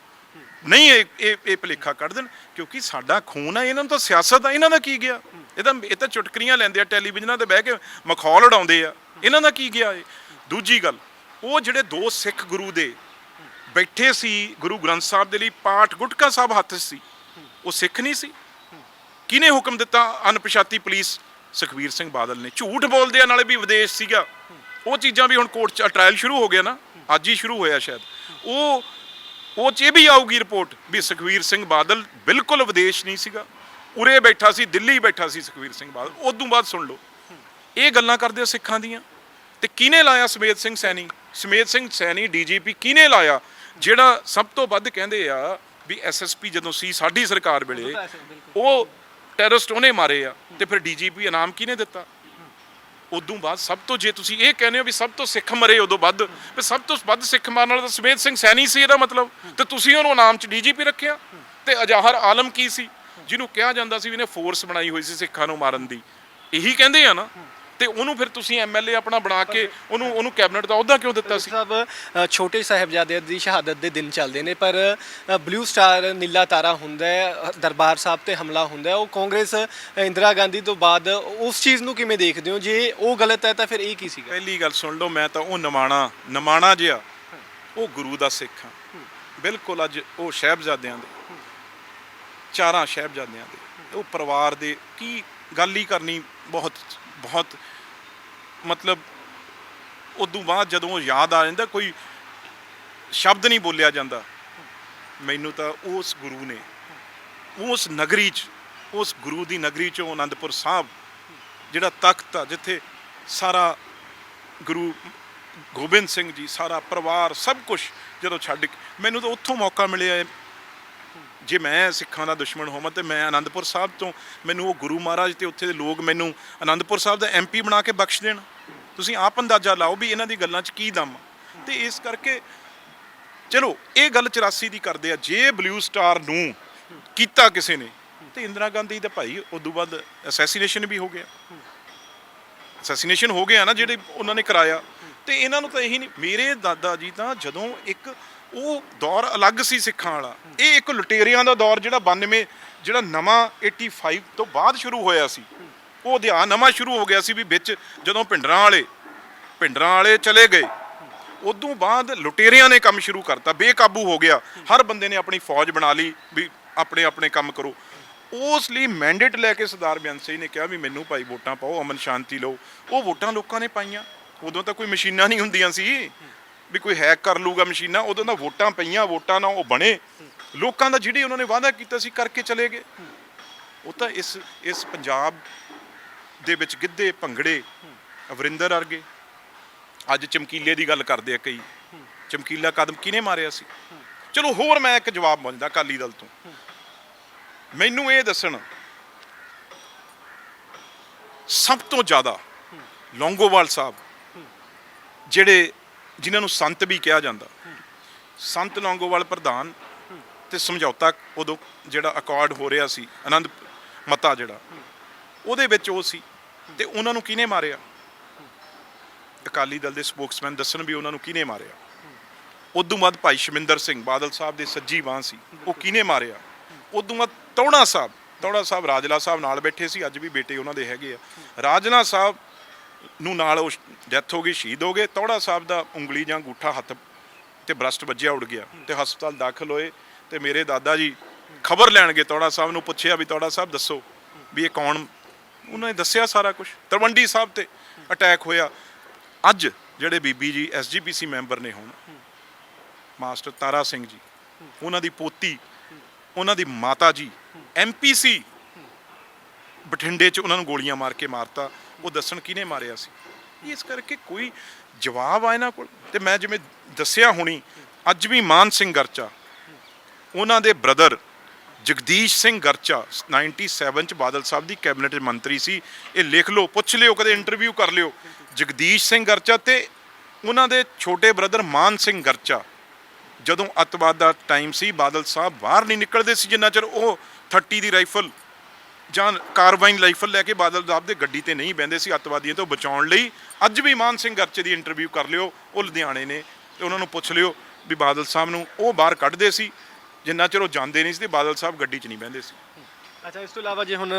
ਨਹੀਂ, ਇਹ ਇਹ ਇਹ ਭਲੇਖਾ ਕੱਢ ਦੇਣ, ਕਿਉਂਕਿ ਸਾਡਾ ਖੂਨ ਆ, ਇਹਨਾਂ ਨੂੰ ਤਾਂ ਸਿਆਸਤ ਆ, ਇਹਨਾਂ ਦਾ ਕੀ ਗਿਆ? ਇਹ ਤਾਂ ਇਹ ਤਾਂ ਚੁਟਕਰੀਆਂ ਲੈਂਦੇ ਆ, ਟੈਲੀਵਿਜ਼ਨਾਂ ਤੇ ਬਹਿ ਕੇ ਮਖੌਲ ਉਡਾਉਂਦੇ ਆ। ਇਹਨਾਂ ਦਾ ਕੀ ਗਿਆ ਇਹ? ਦੂਜੀ ਗੱਲ, ਉਹ ਜਿਹੜੇ ਦੋ ਸਿੱਖ ਗੁਰੂ ਦੇ ਬੈਠੇ ਸੀ, ਗੁਰੂ ਗ੍ਰੰਥ ਸਾਹਿਬ ਦੇ ਲਈ, ਪਾਠ ਗੁਟਕਾ ਸਾਹਿਬ ਹੱਥ ਸੀ, ਉਹ ਸਿੱਖ ਨਹੀਂ ਸੀ। ਕਿਹਨੇ ਹੁਕਮ ਦਿੱਤਾ? ਅਨਪਛਾਤੀ ਪੁਲਿਸ ਸੁਖਵੀਰ ਸਿੰਘ ਬਾਦਲ ਨੇ। ਝੂਠ ਬੋਲਦੇ ਆ ਨਾਲੇ ਵੀ ਵਿਦੇਸ਼ ਸੀਗਾ। ਉਹ ਚੀਜ਼ਾਂ ਵੀ ਹੁਣ ਕੋਰਟ 'ਚ ਟ੍ਰਾਇਲ ਸ਼ੁਰੂ ਹੋ ਗਿਆ ਨਾ। ਅੱਜ ਹੀ ਸ਼ੁਰੂ ਹੋਇਆ ਸ਼ਾਇਦ। ਉਹ ਉਹ 'ਚ ਇਹ ਵੀ ਆਊਗੀ ਰਿਪੋਰਟ ਵੀ ਸੁਖਵੀਰ ਸਿੰਘ ਬਾਦਲ ਬਿਲਕੁਲ ਵਿਦੇਸ਼ ਨਹੀਂ ਸੀਗਾ। ਉਰੇ ਬੈਠਾ ਸੀ ਦਿੱਲੀ ਬੈਠਾ ਸੀ ਸੁਖਵੀਰ ਸਿੰਘ ਬਾਦਲ। ਉਦੋਂ ਬਾਅਦ ਸੁਣ ਲਓ। ਇਹ ਗੱਲਾਂ ਕਰਦੇ ਆ ਸਿੱਖਾਂ ਦੀਆਂ। ਤੇ ਕਿਹਨੇ ਲਾਇਆ ਸਮੇਤ ਸਿੰਘ ਸੈਣੀ? ਸਮੇਤ ਸਿੰਘ ਸੈਣੀ ਡੀਜੀਪੀ ਕਿਹਨੇ ਲਾਇਆ? ਜਿਹੜਾ ਸਭ ਤੋਂ ਵੱਧ ਕਹਿੰਦੇ ਆ ਵੀ ਐਸਐਸਪੀ ਜਦੋਂ ਸੀ ਸਾਡੀ ਸਰਕਾਰ ਵੇਲੇ ਉਹ ਟੈਰਰਿਸਟ ਉਹਨੇ ਮਾਰੇ ਆ ਤੇ ਫਿਰ ਡੀਜੀਪੀ ਇਨਾਮ ਕਿਹਨੇ ਦਿੱਤਾ? ਉਦੋਂ ਬਾਅਦ ਸਭ ਤੋਂ ਜੇ ਤੁਸੀਂ ਇਹ ਕਹਿੰਦੇ ਹੋ ਵੀ ਸਭ ਤੋਂ ਸਿੱਖ ਮਰੇ, ਉਦੋਂ ਵੱਧ ਵੀ ਸਭ ਤੋਂ ਵੱਧ ਸਿੱਖ ਮਾਰਨ ਵਾਲਾ ਤਾਂ ਸਮੇਤ ਸਿੰਘ ਸੈਣੀ ਸੀ ਇਹਦਾ ਮਤਲਬ। ਤੇ ਤੁਸੀਂ ਉਹਨੂੰ ਇਨਾਮ ਚ ਡੀਜੀਪੀ ਰੱਖਿਆ? ਤੇ ਅਜਾਹਰ ਆਲਮ ਕੀ ਸੀ? ਜਿਹਨੂੰ ਕਿਹਾ ਜਾਂਦਾ ਸੀ ਵੀ ਇਹਨੇ ਫੋਰਸ ਬਣਾਈ ਹੋਈ ਸੀ ਸਿੱਖਾਂ ਨੂੰ ਮਾਰਨ ਦੀ। ਇਹੀ ਕਹਿੰਦੇ ਆ ਨਾ। ਤੇ ਉਹਨੂੰ ਫਿਰ ਤੁਸੀਂ ਐਮਐਲਏ ਆਪਣਾ ਬਣਾ ਕੇ ਉਹਨੂੰ ਉਹਨੂੰ ਕੈਬਨਿਟ ਦਾ ਅਹੁਦਾ ਕਿਉਂ ਦਿੱਤਾ ਸੀ? ਸਾਹਿਬ ਛੋਟੇ ਸਾਹਿਬਜ਼ਾਦੇ ਦੀ ਸ਼ਹਾਦਤ ਦੇ ਦਿਨ ਚੱਲਦੇ ਨੇ ਪਰ ਬਲੂ ਸਟਾਰ ਨੀਲਾ ਤਾਰਾ ਹੁੰਦਾ ਹੈ ਦਰਬਾਰ ਸਾਹਿਬ ਤੇ ਹਮਲਾ ਹੁੰਦਾ ਹੈ ਉਹ ਕਾਂਗਰਸ ਇੰਦਰਾ ਗਾਂਧੀ ਤੋਂ ਬਾਅਦ ਉਸ ਚੀਜ਼ ਨੂੰ ਕਿਵੇਂ ਦੇਖਦੇ ਹੋ? ਜੇ ਉਹ ਗਲਤ ਹੈ ਤਾਂ ਫਿਰ ਇਹ ਕੀ ਸੀਗਾ? ਪਹਿਲੀ ਗੱਲ ਸੁਣ ਲਓ ਮੈਂ ਤਾਂ ਉਹ ਨਿਮਾਣਾ ਨਿਮਾਣਾ ਜਿਹਾ ਉਹ ਗੁਰੂ ਦਾ ਸਿੱਖ ਹਾਂ। ਬਿਲਕੁਲ ਅੱਜ ਉਹ ਸਾਹਿਬਜ਼ਾਦਿਆਂ ਦੇ ਚਾਰਾਂ ਸਾਹਿਬਜ਼ਾਦਿਆਂ ਦੇ ਉਹ ਪਰਿਵਾਰ ਦੇ ਕੀ ਗੱਲ ਹੀ ਕਰਨੀ ਬਹੁਤ ਬਹੁਤ ਮਤਲਬ ਉਦੋਂ ਬਾਅਦ ਜਦੋਂ ਯਾਦ ਆ ਜਾਂਦਾ, ਕੋਈ ਸ਼ਬਦ ਨਹੀਂ ਬੋਲਿਆ ਜਾਂਦਾ ਮੈਨੂੰ ਤਾਂ ਉਸ ਗੁਰੂ ਨੇ, ਉਸ ਨਗਰੀ 'ਚ, ਉਸ ਗੁਰੂ ਦੀ ਨਗਰੀ 'ਚੋਂ ਆਨੰਦਪੁਰ ਸਾਹਿਬ, ਜਿਹੜਾ ਤਖਤ ਆ, ਜਿੱਥੇ ਸਾਰਾ ਗੁਰੂ ਗੋਬਿੰਦ ਸਿੰਘ ਜੀ, ਸਾਰਾ ਪਰਿਵਾਰ ਸਭ ਕੁਝ ਜਦੋਂ ਛੱਡ ਕੇ, ਮੈਨੂੰ ਤਾਂ ਉੱਥੋਂ ਮੌਕਾ ਮਿਲਿਆ ਹੈ। ਜੇ ਮੈਂ ਸਿੱਖਾਂ ਦਾ ਦੁਸ਼ਮਣ ਹੋਵਾਂ ਤੇ ਮੈਂ ਆਨੰਦਪੁਰ ਸਾਹਿਬ ਤੋਂ ਮੈਨੂੰ ਉਹ ਗੁਰੂ ਮਹਾਰਾਜ ਤੇ ਉੱਥੇ ਦੇ ਲੋਕ ਮੈਨੂੰ ਆਨੰਦਪੁਰ ਸਾਹਿਬ ਦਾ ਐਮਪੀ ਬਣਾ ਕੇ ਬਖਸ਼ ਦੇਣ। ਤੁਸੀਂ ਆਪ ਅੰਦਾਜ਼ਾ ਲਾਓ ਵੀ ਇਹਨਾਂ ਦੀ ਗੱਲਾਂ 'ਚ ਕੀ ਦਮ ਆ। ਤੇ ਇਸ ਕਰਕੇ ਚਲੋ, ਇਹ ਗੱਲ 84 ਦੀ ਕਰਦੇ ਆ। ਜੇ ਬਲੂ ਸਟਾਰ ਨੂੰ ਕੀਤਾ ਕਿਸੇ ਨੇ, ਤੇ ਇੰਦਰਾ ਗਾਂਧੀ ਦਾ ਭਾਈ ਉਦੋਂ ਬਾਅਦ ਅਸੈਸੀਨੇਸ਼ਨ ਵੀ ਹੋ ਗਿਆ। ਅਸੈਸੀਨੇਸ਼ਨ ਹੋ ਗਿਆ ਨਾ, ਜਿਹੜੇ ਉਹਨਾਂ ਨੇ ਕਰਾਇਆ। ਤੇ ਇਹਨਾਂ ਨੂੰ ਤਾਂ ਇਹੀ ਨਹੀਂ, ਮੇਰੇ ਦਾਦਾ ਜੀ ਤਾਂ ਜਦੋਂ ਇੱਕ ਉਹ ਦੌਰ ਅਲੱਗ ਸੀ ਸਿੱਖਾਂ ਵਾਲਾ। ਇਹ ਇੱਕ ਲੁਟੇਰਿਆਂ ਦਾ ਦੌਰ ਜਿਹੜਾ 92 ਜਿਹੜਾ ਨਵਾਂ 85 ਤੋਂ ਬਾਅਦ ਸ਼ੁਰੂ ਹੋਇਆ ਸੀ। ਉਹ ਅਧਿਆਨ ਨਵਾਂ ਸ਼ੁਰੂ ਹੋ ਗਿਆ ਸੀ ਵੀ ਵਿੱਚ ਜਦੋਂ ਭਿੰਡਰਾਂ ਵਾਲੇ ਭਿੰਡਰਾਂ ਵਾਲੇ ਚਲੇ ਗਏ, ਉਦੋਂ ਬਾਅਦ ਲੁਟੇਰਿਆਂ ਨੇ ਕੰਮ ਸ਼ੁਰੂ ਕਰਤਾ। ਬੇਕਾਬੂ ਹੋ ਗਿਆ। ਹਰ ਬੰਦੇ ਨੇ ਆਪਣੀ ਫੌਜ ਬਣਾ ਲਈ ਵੀ ਆਪਣੇ ਆਪਣੇ ਕੰਮ ਕਰੋ। ਉਸ ਲਈ ਮੈਂਡੇਟ ਲੈ ਕੇ ਸਰਦਾਰ ਬੇਅੰਤ ਸਿੰਘ ਨੇ ਕਿਹਾ ਵੀ ਮੈਨੂੰ ਭਾਈ ਵੋਟਾਂ ਪਾਓ, ਅਮਨ ਸ਼ਾਂਤੀ ਲਓ। ਉਹ ਵੋਟਾਂ ਲੋਕਾਂ ਨੇ ਪਾਈਆਂ। ਉਦੋਂ ਤਾਂ ਕੋਈ ਮਸ਼ੀਨਾਂ ਨਹੀਂ ਹੁੰਦੀਆਂ ਸੀ। ਵੀ ਕੋਈ ਹੈਕ ਕਰ ਲੂਗਾ ਮਸ਼ੀਨਾਂ ਉਦੋਂ ਤਾਂ ਵੋਟਾਂ ਪਈਆਂ, ਵੋਟਾਂ ਨਾਲ ਉਹ ਬਣੇ। ਲੋਕਾਂ ਦਾ ਜਿਹੜੇ ਉਹਨਾਂ ਨੇ ਵਾਅਦਾ ਕੀਤਾ ਸੀ, ਕਰਕੇ ਚਲੇ ਗਏ। ਉਹ ਤਾਂ ਇਸ ਇਸ ਪੰਜਾਬ ਦੇ ਵਿੱਚ ਗਿੱਧੇ, ਭੰਗੜੇ, ਅਵਰਿੰਦਰ ਵਰਗੇ। ਅੱਜ ਚਮਕੀਲੇ ਦੀ ਗੱਲ ਕਰਦੇ ਆ ਕਈ। ਚਮਕੀਲਾ ਕਦਮ ਕਿਹਨੇ ਮਾਰਿਆ ਸੀ? ਚਲੋ ਹੋਰ ਮੈਂ ਇੱਕ ਜਵਾਬ ਮੰਗਦਾ ਅਕਾਲੀ ਦਲ ਤੋਂ। ਮੈਨੂੰ ਇਹ ਦੱਸਣ, ਸਭ ਤੋਂ ਜ਼ਿਆਦਾ ਲੌਂਗੋਵਾਲ ਸਾਹਿਬ, ਜਿਹੜੇ ਜਿਨ੍ਹਾਂ ਨੂੰ ਸੰਤ ਵੀ ਕਿਹਾ ਜਾਂਦਾ। ਸੰਤ ਲੌਂਗੋਵਾਲ ਪ੍ਰਧਾਨ ਤੇ ਸਮਝੌਤਾ ਉਦੋਂ ਜਿਹੜਾ ਅਕਾਰਡ ਹੋ ਰਿਹਾ ਸੀ, ਆਨੰਦ ਮਤਾ ਜਿਹੜਾ, ਉਹਦੇ ਵਿੱਚ ਉਹ ਸੀ ਤੇ ਉਹਨਾਂ ਨੂੰ ਕਿਹਨੇ ਮਾਰਿਆ? ਅਕਾਲੀ ਦਲ ਦੇ ਸਪੋਕਸਮੈਨ ਦੱਸਣ ਵੀ ਉਹਨਾਂ ਨੂੰ ਕਿਹਨੇ ਮਾਰਿਆ? ਉਦੋਂ ਬਾਅਦ ਭਾਈ ਸ਼ਮਿੰਦਰ ਸਿੰਘ ਬਾਦਲ ਸਾਹਿਬ ਦੇ ਸੱਜੀ ਬਾਹ ਸੀ, ਉਹ ਕਿਹਨੇ ਮਾਰਿਆ? ਉਦੋਂ ਬਾਅਦ ਤੌੜਾ ਸਾਹਿਬ ਤੌੜਾ ਸਾਹਿਬ ਰਾਜਲਾ ਸਾਹਿਬ ਨਾਲ ਬੈਠੇ ਸੀ, ਅੱਜ ਵੀ ਬੇਟੇ ਉਹਨਾਂ ਦੇ ਹੈਗੇ ਆ। ਰਾਜਲਾ ਸਾਹਿਬ ਨੂੰ ਨਾਲ ਉਹ ਡੈਥ ਹੋ ਗਈ, ਸ਼ਹੀਦ ਹੋ ਗਏ। ਤੌੜਾ ਸਾਹਿਬ ਦਾ ਉਂਗਲੀ ਜਾਂ ਅੰਗੂਠਾ ਹੱਥ ਤੇ ਬ੍ਰਸਟ ਵੱਜਿਆ ਉੜ ਗਿਆ ਤੇ ਹਸਪਤਾਲ ਦਾਖਲ ਹੋਏ ਤੇ ਮੇਰੇ ਦਾਦਾ ਜੀ ਖਬਰ ਲੈਣਗੇ ਤੌੜਾ ਸਾਹਿਬ ਨੂੰ, ਪੁੱਛਿਆ ਵੀ ਤੌੜਾ ਸਾਹਿਬ ਦੱਸੋ ਵੀ ਇਹ ਕੌਣ? ਉਹਨਾਂ ਨੇ ਦੱਸਿਆ ਸਾਰਾ ਕੁਝ ਤਲਵੰਡੀ ਸਾਹਿਬ ਤੇ ਅਟੈਕ ਹੋਇਆ। ਅੱਜ ਜਿਹੜੇ ਬੀਬੀ ਜੀ ਐਸਜੀਪੀਸੀ ਮੈਂਬਰ ਨੇ ਹੁਣ, ਮਾਸਟਰ ਤਾਰਾ ਸਿੰਘ ਜੀ, ਉਹਨਾਂ ਦੀ ਪੋਤੀ, ਉਹਨਾਂ ਦੀ ਮਾਤਾ ਜੀ ਐਮਪੀਸੀ ਬਠਿੰਡੇ 'ਚ ਉਹਨਾਂ ਨੂੰ ਗੋਲੀਆਂ ਮਾਰ ਕੇ ਮਾਰਤਾ। ਉਹ ਦੱਸਣ ਕਿਹਨੇ ਮਾਰਿਆ ਸੀ? ਇਸ ਕਰਕੇ ਕੋਈ ਜਵਾਬ ਆ ਇਹਨਾਂ ਕੋਲ। ਤੇ ਮੈਂ ਜਿਵੇਂ ਦੱਸਿਆ ਹੁਣੀ, ਅੱਜ ਵੀ ਮਾਨ ਸਿੰਘ ਗਰਚਾ, ਉਹਨਾਂ ਦੇ ਬ੍ਰਦਰ ਜਗਦੀਸ਼ ਸਿੰਘ ਗਰਚਾ 97 ਚ ਬਾਦਲ ਸਾਹਿਬ ਦੀ ਕੈਬਨਿਟ ਮੰਤਰੀ ਸੀ। ਇਹ ਲਿਖ ਲਓ, ਪੁੱਛ ਲਿਓ, ਕਦੇ ਇੰਟਰਵਿਊ ਕਰ ਲਿਓ। ਜਗਦੀਸ਼ ਸਿੰਘ ਗਰਚਾ ਤੇ ਉਹਨਾਂ ਦੇ ਛੋਟੇ ਬ੍ਰਦਰ ਮਾਨ ਸਿੰਘ ਗਰਚਾ, ਜਦੋਂ ਅੱਤਵਾਦ ਦਾ ਟਾਈਮ ਸੀ, ਬਾਦਲ ਸਾਹਿਬ ਬਾਹਰ ਨਹੀਂ ਨਿਕਲਦੇ ਸੀ ਜਿੰਨਾ ਚਿਰ ਉਹ 30 ਦੀ ਰਾਈਫਲ ਜਾਂ ਕਾਰਬਾਈਨ ਰਾਈਫਲ ਲੈ ਕੇ ਬਾਦਲ ਸਾਹਿਬ ਦੇ ਗੱਡੀ ਤੇ ਨਹੀਂ ਬਹਿੰਦੇ ਸੀ ਅੱਤਵਾਦੀਆਂ ਤੋਂ ਬਚਾਉਣ ਲਈ, ਅੱਜ ਵੀ ਮਾਨ ਸਿੰਘ ਗਰਚੇ ਦੀ ਇੰਟਰਵਿਊ ਕਰ ਲਿਓ, ਉਹ ਲੁਧਿਆਣੇ ਨੇ, ਤੇ ਉਹਨਾਂ ਨੂੰ ਪੁੱਛ ਲਿਓ ਵੀ ਬਾਦਲ ਸਾਹਿਬ ਨੂੰ ਉਹ ਬਾਹਰ ਕੱਢਦੇ ਸੀ, ਜਿੰਨਾ ਚਿਰ ਉਹ ਜਾਂਦੇ ਨਹੀਂ ਸੀ ਤੇ ਬਾਦਲ ਸਾਹਿਬ ਗੱਡੀ 'ਚ ਨਹੀਂ ਬਹਿੰਦੇ ਸੀ। ਅੱਛਾ ਇਸ ਤੋਂ ਇਲਾਵਾ ਜੇ ਹੁਣ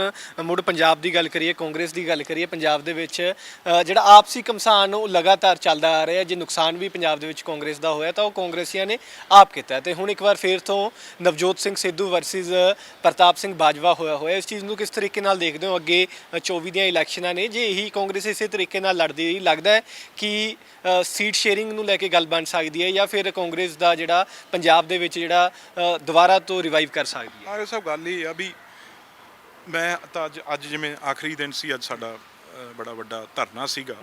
ਮੁੜ ਪੰਜਾਬ ਦੀ ਗੱਲ ਕਰੀਏ ਕਾਂਗਰਸ ਦੀ ਗੱਲ ਕਰੀਏ ਪੰਜਾਬ ਦੇ ਵਿੱਚ ਅ, ਜਿਹੜਾ ਆਪਸੀ ਕਮਸਾਨ ਉਹ ਲਗਾਤਾਰ ਚੱਲਦਾ ਆ ਰਿਹਾ ਜੇ ਨੁਕਸਾਨ ਵੀ ਪੰਜਾਬ ਦੇ ਵਿੱਚ ਕਾਂਗਰਸ ਦਾ ਹੋਇਆ ਤਾਂ ਉਹ ਕਾਂਗਰਸੀਆਂ ਨੇ ਆਪ ਕੀਤਾ ਹੈ। ਤੇ ਹੁਣ ਇੱਕ ਵਾਰ ਫੇਰ ਤੋਂ ਨਵਜੋਤ ਸਿੰਘ ਸਿੱਧੂ ਵਰਸਸ ਪ੍ਰਤਾਪ ਸਿੰਘ ਬਾਜਵਾ ਹੋਇਆ ਹੋਇਆ। ਇਸ ਚੀਜ਼ ਨੂੰ ਕਿਸ ਤਰੀਕੇ ਨਾਲ ਦੇਖਦੇ ਹੋ? ਅੱਗੇ ਅ, 24 ਦੀਆਂ ਇਲੈਕਸ਼ਨਾਂ ਨੇ ਜੇ ਇਹੀ ਕਾਂਗਰਸ ਇਸੇ ਤਰੀਕੇ ਨਾਲ ਲੜਦੀ ਰਹੀ ਲੱਗਦਾ ਹੈ ਕਿ ਅ, ਸੀਟ ਸ਼ੇਅਰਿੰਗ ਨੂੰ ਲੈ ਕੇ ਗੱਲ ਬਣ ਸਕਦੀ ਹੈ ਜਾਂ ਫਿਰ ਕਾਂਗਰਸ ਦਾ ਜਿਹੜਾ ਪੰਜਾਬ ਦੇ ਵਿੱਚ ਜਿਹੜਾ ਅ, ਦੁਬਾਰਾ ਤੋਂ ਰਿਵਾਈਵ ਕਰ ਸਕਦੀ ਹੈ? ਆਹ ਸਭ ਗੱਲ ਇਹ ਆ ਵੀ ਮੈਂ ਤਾਂ ਅੱਜ ਅੱਜ ਜਿਵੇਂ ਆਖਰੀ ਦਿਨ ਸੀ ਅੱਜ ਸਾਡਾ ਬੜਾ ਵੱਡਾ ਧਰਨਾ ਸੀਗਾ।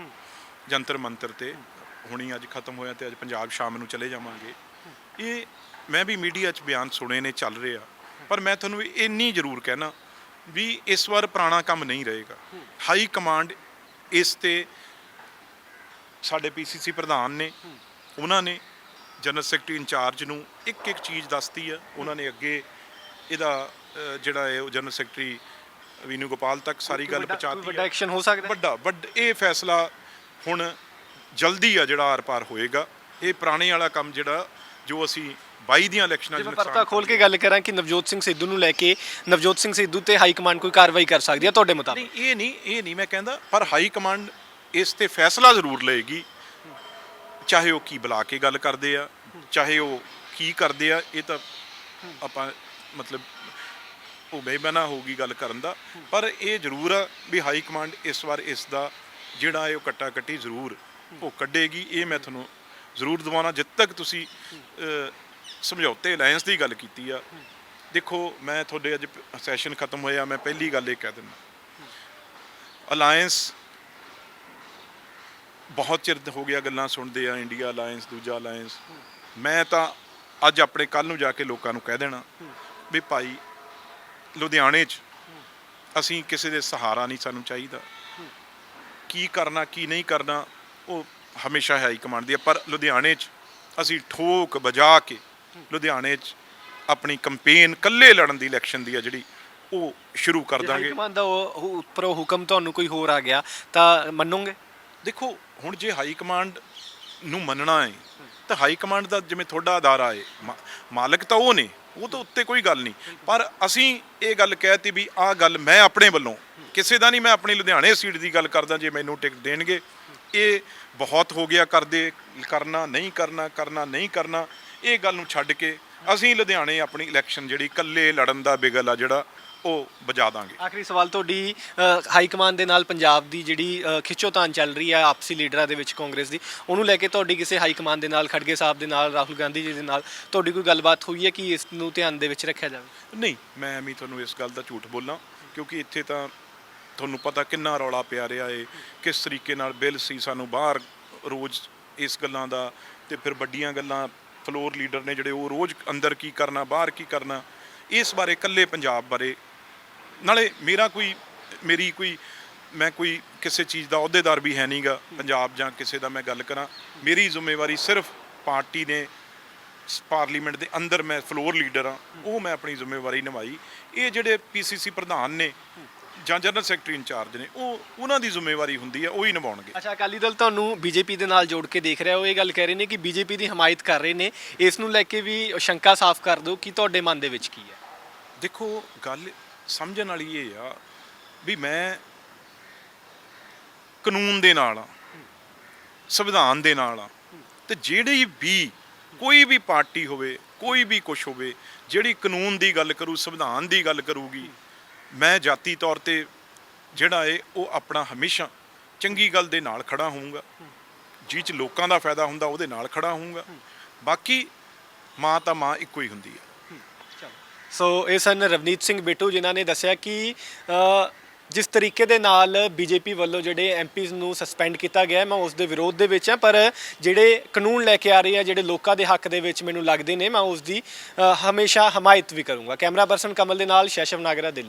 ਜੰਤਰ ਮੰਤਰ ਤੇ ਹੁਣੀ ਅੱਜ ਖਤਮ ਹੋਇਆ ਤੇ ਅੱਜ ਪੰਜਾਬ ਸ਼ਾਮ ਨੂੰ ਚਲੇ ਜਾਵਾਂਗੇ। ਇਹ ਮੈਂ ਵੀ ਮੀਡੀਆ 'ਚ ਬਿਆਨ ਸੁਣੇ ਨੇ ਚੱਲ ਰਿਹਾ। ਪਰ ਮੈਂ ਤੁਹਾਨੂੰ ਇੰਨੀ ਜ਼ਰੂਰ ਕਹਿਣਾ ਵੀ ਇਸ ਵਾਰ ਪੁਰਾਣਾ ਕੰਮ ਨਹੀਂ ਰਹੇਗਾ। ਹਾਈ ਕਮਾਂਡ ਇਸ ਤੇ ਸਾਡੇ ਪੀਸੀਸੀ ਪ੍ਰਧਾਨ ਨੇ ਉਹਨਾਂ ਨੇ ਜਨਰਲ ਸੈਕਟਰੀ ਇੰਚਾਰਜ ਨੂੰ ਇੱਕ ਇੱਕ ਚੀਜ਼ ਦੱਸਤੀ ਆ। ਉਹਨਾਂ ਨੇ ਅੱਗੇ ਇਹਦਾ ਜਿਹੜਾ ਹੈ ਉਹ ਜਨਰਲ ਸੈਕਟਰੀ ਵੀਨੂ ਗੋਪਾਲ ਤੱਕ ਸਾਰੀ ਗੱਲ ਪਹੁੰਚਾਤੀ ਵੱਡਾ ਐਕਸ਼ਨ ਹੋ ਸਕਦਾ? ਵੱਡਾ ਵੱਡ ਇਹ ਫੈਸਲਾ ਹੁਣ ਜਲਦੀ ਆ ਜਿਹੜਾ ਆਰ-ਪਾਰ ਹੋਏਗਾ। ਇਹ ਪੁਰਾਣੇ ਵਾਲਾ ਕੰਮ ਜਿਹੜਾ ਜੋ ਅਸੀਂ 22 ਦੀਆਂ ਇਲੈਕਸ਼ਨਾਂ ਨੁਕਸਾਨ ਪਰਤਾ ਖੋਲ ਕੇ ਗੱਲ ਕਰਾਂ ਕਿ ਨਵਜੋਤ ਸਿੰਘ ਸਿੱਧੂ ਨੂੰ ਲੈ ਕੇ ਨਵਜੋਤ ਸਿੰਘ ਸਿੱਧੂ ਤੇ ਹਾਈ ਕਮਾਂਡ ਕੋਈ ਕਾਰਵਾਈ ਕਰ ਸਕਦੀ ਹੈ ਤੁਹਾਡੇ ਮੁਤਾਬਕ? ਨਹੀਂ ਇਹ ਨਹੀਂ ਇਹ ਨਹੀਂ ਮੈਂ ਕਹਿੰਦਾ ਪਰ ਹਾਈ ਕਮਾਂਡ ਇਸ ਤੇ ਫੈਸਲਾ ਜ਼ਰੂਰ ਲਏਗੀ। ਚਾਹੇ ਉਹ ਕੀ ਬੁਲਾ ਕੇ ਗੱਲ ਕਰਦੇ ਆ ਚਾਹੇ ਉਹ ਕੀ ਕਰਦੇ ਆ ਇਹ ਤਾਂ ਆਪਾਂ ਮਤਲਬ ਉਹ ਬੇਬਨਾ ਹੋਊਗੀ ਗੱਲ ਕਰਨ ਦਾ। ਪਰ ਇਹ ਜ਼ਰੂਰ ਆ ਵੀ ਹਾਈ ਕਮਾਂਡ ਇਸ ਵਾਰ ਇਸ ਦਾ ਜਿਹੜਾ ਹੈ ਉਹ ਕੱਟਾ ਕੱਟੀ ਜ਼ਰੂਰ ਉਹ ਕੱਢੇਗੀ। ਇਹ ਮੈਂ ਤੁਹਾਨੂੰ ਜ਼ਰੂਰ ਦਵਾਉਣਾ। ਜਦ ਤੱਕ ਤੁਸੀਂ ਸਮਝੌਤੇ ਅਲਾਈਅੰਸ ਦੀ ਗੱਲ ਕੀਤੀ ਆ, ਦੇਖੋ ਮੈਂ ਤੁਹਾਡੇ ਅੱਜ ਸੈਸ਼ਨ ਖਤਮ ਹੋਇਆ, ਮੈਂ ਪਹਿਲੀ ਗੱਲ ਇਹ ਕਹਿ ਦਿੰਦਾ। ਅਲਾਈਅੰਸ ਬਹੁਤ ਚਿਰ ਹੋ ਗਿਆ ਗੱਲਾਂ ਸੁਣਦੇ ਆ, ਇੰਡੀਆ ਅਲਾਈਅੰਸ ਦੂਜਾ ਅਲਾਈਅੰਸ ਮੈਂ ਤਾਂ ਅੱਜ ਆਪਣੇ ਕੱਲ ਨੂੰ ਜਾ ਕੇ ਲੋਕਾਂ ਨੂੰ ਕਹਿ ਦੇਣਾ ਵੀ ਭਾਈ ਲੁਧਿਆਣੇ 'ਚ ਅਸੀਂ ਕਿਸੇ ਦੇ ਸਹਾਰਾ ਨਹੀਂ ਸਾਨੂੰ ਚਾਹੀਦਾ। ਕੀ ਕਰਨਾ ਕੀ ਨਹੀਂ ਕਰਨਾ ਉਹ ਹਮੇਸ਼ਾ ਹਾਈ ਕਮਾਂਡ ਦੀ ਹੈ ਪਰ ਲੁਧਿਆਣੇ 'ਚ ਅਸੀਂ ਠੋਕ ਵਜਾ ਕੇ ਲੁਧਿਆਣੇ 'ਚ ਆਪਣੀ ਕੰਪੇਨ ਕੱਲੇ ਲੜਨ ਦੀ ਇਲੈਕਸ਼ਨ ਦੀ ਆ ਜਿਹੜੀ ਉਹ ਸ਼ੁਰੂ ਕਰ ਹਾਈ ਦਾਂਗੇ। ਕਮਾਂਡ ਦਾ ਉਹ ਉੱਪਰੋਂ ਹੁਕਮ ਤੁਹਾਨੂੰ ਕੋਈ ਹੋਰ ਆ ਗਿਆ ਤਾਂ ਮੰਨੋਗੇ? ਦੇਖੋ ਹੁਣ ਜੇ ਹਾਈ ਕਮਾਂਡ ਨੂੰ ਮੰਨਣਾ ਹੈ ਤਾਂ ਹਾਈ ਕਮਾਂਡ ਦਾ ਜਿਵੇਂ ਤੁਹਾਡਾ ਅਦਾਰਾ ਹੈ ਮਾਲਕ ਤਾਂ ਉਹ ਨੇ। ਉਹ ਤਾਂ ਉੱਤੇ ਕੋਈ ਗੱਲ ਨਹੀਂ। ਪਰ ਅਸੀਂ ਇਹ ਗੱਲ ਕਹਿਤੀ ਵੀ ਆਹ ਗੱਲ ਮੈਂ ਆਪਣੇ ਵੱਲੋਂ, ਕਿਸੇ ਦਾ ਨਹੀਂ, ਮੈਂ ਆਪਣੀ ਲੁਧਿਆਣੇ ਸੀਟ ਦੀ ਗੱਲ ਕਰਦਾ ਜੇ ਮੈਨੂੰ ਟਿਕਟ ਦੇਣਗੇ। ਇਹ ਬਹੁਤ ਹੋ ਗਿਆ ਕਰਦੇ, ਕਰਨਾ ਨਹੀਂ ਕਰਨਾ ਕਰਨਾ ਨਹੀਂ ਕਰਨਾ, ਇਹ ਗੱਲ ਨੂੰ ਛੱਡ ਕੇ ਅਸੀਂ ਲੁਧਿਆਣੇ ਆਪਣੀ ਇਲੈਕਸ਼ਨ ਜਿਹੜੀ ਇਕੱਲੇ ਲੜਨ ਦਾ ਬਿਗਲ ਆ ਜਿਹੜਾ ਉਹ ਬਜਾ ਦਾਂਗੇ। ਆਖਰੀ ਸਵਾਲ ਤੁਹਾਡੀ ਹਾਈ ਕਮਾਂਡ ਦੇ ਨਾਲ ਪੰਜਾਬ ਦੀ ਜਿਹੜੀ ਅ, ਖਿੱਚੋਤਾਣ ਚੱਲ ਰਹੀ ਹੈ ਆਪਸੀ ਲੀਡਰਾਂ ਦੇ ਵਿੱਚ ਕਾਂਗਰਸ ਦੀ ਉਹਨੂੰ ਲੈ ਕੇ ਤੁਹਾਡੀ ਕਿਸੇ ਹਾਈ ਕਮਾਂਡ ਦੇ ਨਾਲ ਖੜਗੇ ਸਾਹਿਬ ਦੇ ਨਾਲ ਰਾਹੁਲ ਗਾਂਧੀ ਜੀ ਦੇ ਨਾਲ ਤੁਹਾਡੀ ਕੋਈ ਗੱਲਬਾਤ ਹੋਈ ਹੈ ਕਿ ਇਸ ਨੂੰ ਧਿਆਨ ਦੇ ਵਿੱਚ ਰੱਖਿਆ ਜਾਵੇ? ਨਹੀਂ ਮੈਂ ਵੀ ਤੁਹਾਨੂੰ ਇਸ ਗੱਲ ਦਾ ਝੂਠ ਬੋਲਾਂ ਕਿਉਂਕਿ ਇੱਥੇ ਤਾਂ ਤੁਹਾਨੂੰ ਪਤਾ ਕਿੰਨਾ ਰੌਲਾ ਪਿਆ ਰਿਹਾ ਏ ਕਿਸ ਤਰੀਕੇ ਨਾਲ ਬਿੱਲ ਸੀ ਸਾਨੂੰ ਬਾਹਰ ਰੋਜ਼ ਇਸ ਗੱਲਾਂ ਦਾ ਤੇ ਫਿਰ ਵੱਡੀਆਂ ਗੱਲਾਂ ਫਲੋਰ ਲੀਡਰ ਨੇ ਜਿਹੜੇ ਉਹ ਰੋਜ਼ ਅੰਦਰ ਕੀ ਕਰਨਾ ਬਾਹਰ ਕੀ ਕਰਨਾ ਇਸ ਬਾਰੇ ਇਕੱਲੇ ਪੰਜਾਬ ਬਾਰੇ ਨਾਲੇ ਮੇਰਾ ਕੋਈ ਮੇਰੀ ਕੋਈ ਮੈਂ ਕੋਈ ਕਿਸੇ ਚੀਜ਼ ਦਾ ਅਹੁਦੇਦਾਰ ਵੀ ਹੈ ਨਹੀਂਗਾ ਪੰਜਾਬ ਜਾਂ ਕਿਸੇ ਦਾ ਮੈਂ ਗੱਲ ਕਰਾਂ। ਮੇਰੀ ਜ਼ਿੰਮੇਵਾਰੀ ਸਿਰਫ ਪਾਰਟੀ ਨੇ ਪਾਰਲੀਮੈਂਟ ਦੇ ਅੰਦਰ ਮੈਂ ਫਲੋਰ ਲੀਡਰ ਆ ਉਹ ਮੈਂ ਆਪਣੀ ਜ਼ਿੰਮੇਵਾਰੀ ਨਿਭਾਈ। ਇਹ ਜਿਹੜੇ ਪੀਸੀਸੀ ਪ੍ਰਧਾਨ ਨੇ ਜਾਂ ਜਨਰਲ ਸੈਕਟਰੀ ਇੰਚਾਰਜ ਨੇ ਉਹ ਉਹਨਾਂ ਦੀ ਜ਼ਿੰਮੇਵਾਰੀ ਹੁੰਦੀ ਹੈ ਉਹ ਹੀ ਨਿਭਾਉਣਗੇ। ਅੱਛਾ ਅਕਾਲੀ ਦਲ ਤੁਹਾਨੂੰ ਬੀਜੇਪੀ ਦੇ ਨਾਲ ਜੋੜ ਕੇ ਦੇਖ ਰਿਹਾ ਉਹ ਇਹ ਗੱਲ ਕਹਿ ਰਹੇ ਨੇ ਕਿ ਬੀਜੇਪੀ ਦੀ ਹਮਾਇਤ ਕਰ ਰਹੇ ਨੇ। ਇਸ ਨੂੰ ਲੈ ਕੇ ਵੀ ਸ਼ੰਕਾ ਸਾਫ਼ ਕਰ ਦਿਓ ਕਿ ਤੁਹਾਡੇ ਮਨ ਦੇ ਵਿੱਚ ਕੀ ਹੈ। ਦੇਖੋ ਗੱਲ ਸਮਝਣ ਵਾਲੀ ਇਹ ਆ ਵੀ ਮੈਂ ਕਾਨੂੰਨ ਦੇ ਨਾਲ ਆ ਸੰਵਿਧਾਨ ਦੇ ਨਾਲ ਆ ਤੇ ਜਿਹੜੀ ਵੀ, ਕੋਈ ਵੀ ਪਾਰਟੀ ਹੋਵੇ, ਕੋਈ ਵੀ ਕੁਝ ਹੋਵੇ, ਜਿਹੜੀ ਕਾਨੂੰਨ ਦੀ ਗੱਲ ਕਰੂ, ਸੰਵਿਧਾਨ ਦੀ ਗੱਲ ਕਰੂਗੀ, ਮੈਂ ਜਾਤੀ ਤੌਰ ਤੇ ਜਿਹੜਾ ਏ, ਉਹ ਆਪਣਾ ਹਮੇਸ਼ਾ ਚੰਗੀ ਗੱਲ ਦੇ ਨਾਲ ਖੜਾ ਹੋਊਂਗਾ। ਜਿਹ ਚ ਲੋਕਾਂ ਦਾ ਫਾਇਦਾ ਹੁੰਦਾ, ਉਹਦੇ ਨਾਲ ਖੜਾ ਹੋਊਂਗਾ। ਬਾਕੀ ਮਾਂ ਤਾਂ ਮਾਂ ਇੱਕੋ ਹੀ ਹੁੰਦੀ ਹੈ ਸੋ ਇਹ ਸਨ ਰਵਨੀਤ ਸਿੰਘ ਬਿੱਟੂ ਜਿਨ੍ਹਾਂ ਨੇ ਦੱਸਿਆ ਕਿ ਜਿਸ ਤਰੀਕੇ ਦੇ ਨਾਲ ਬੀਜੇਪੀ ਵੱਲੋਂ ਜਿਹੜੇ ਐਮਪੀਜ਼ ਨੂੰ ਸਸਪੈਂਡ ਕੀਤਾ ਗਿਆ, ਮੈਂ ਉਸ ਦੇ ਵਿਰੋਧ ਦੇ ਵਿੱਚ ਹਾਂ, ਪਰ ਜਿਹੜੇ ਕਾਨੂੰਨ ਲੈ ਕੇ ਆ ਰਹੇ ਆ, ਜਿਹੜੇ ਲੋਕਾਂ ਦੇ ਹੱਕ ਦੇ ਵਿੱਚ ਮੈਨੂੰ ਲੱਗਦੇ ਨੇ, ਮੈਂ ਉਸ ਦੀ ਹਮੇਸ਼ਾ ਹਮਾਇਤ ਵੀ ਕਰੂੰਗਾ। ਕੈਮਰਾ ਪਰਸਨ ਕਮਲ ਦੇ ਨਾਲ ਸ਼ੈਸ਼ਵ ਨਾਗਰਾ, ਦਿੱਲੀ।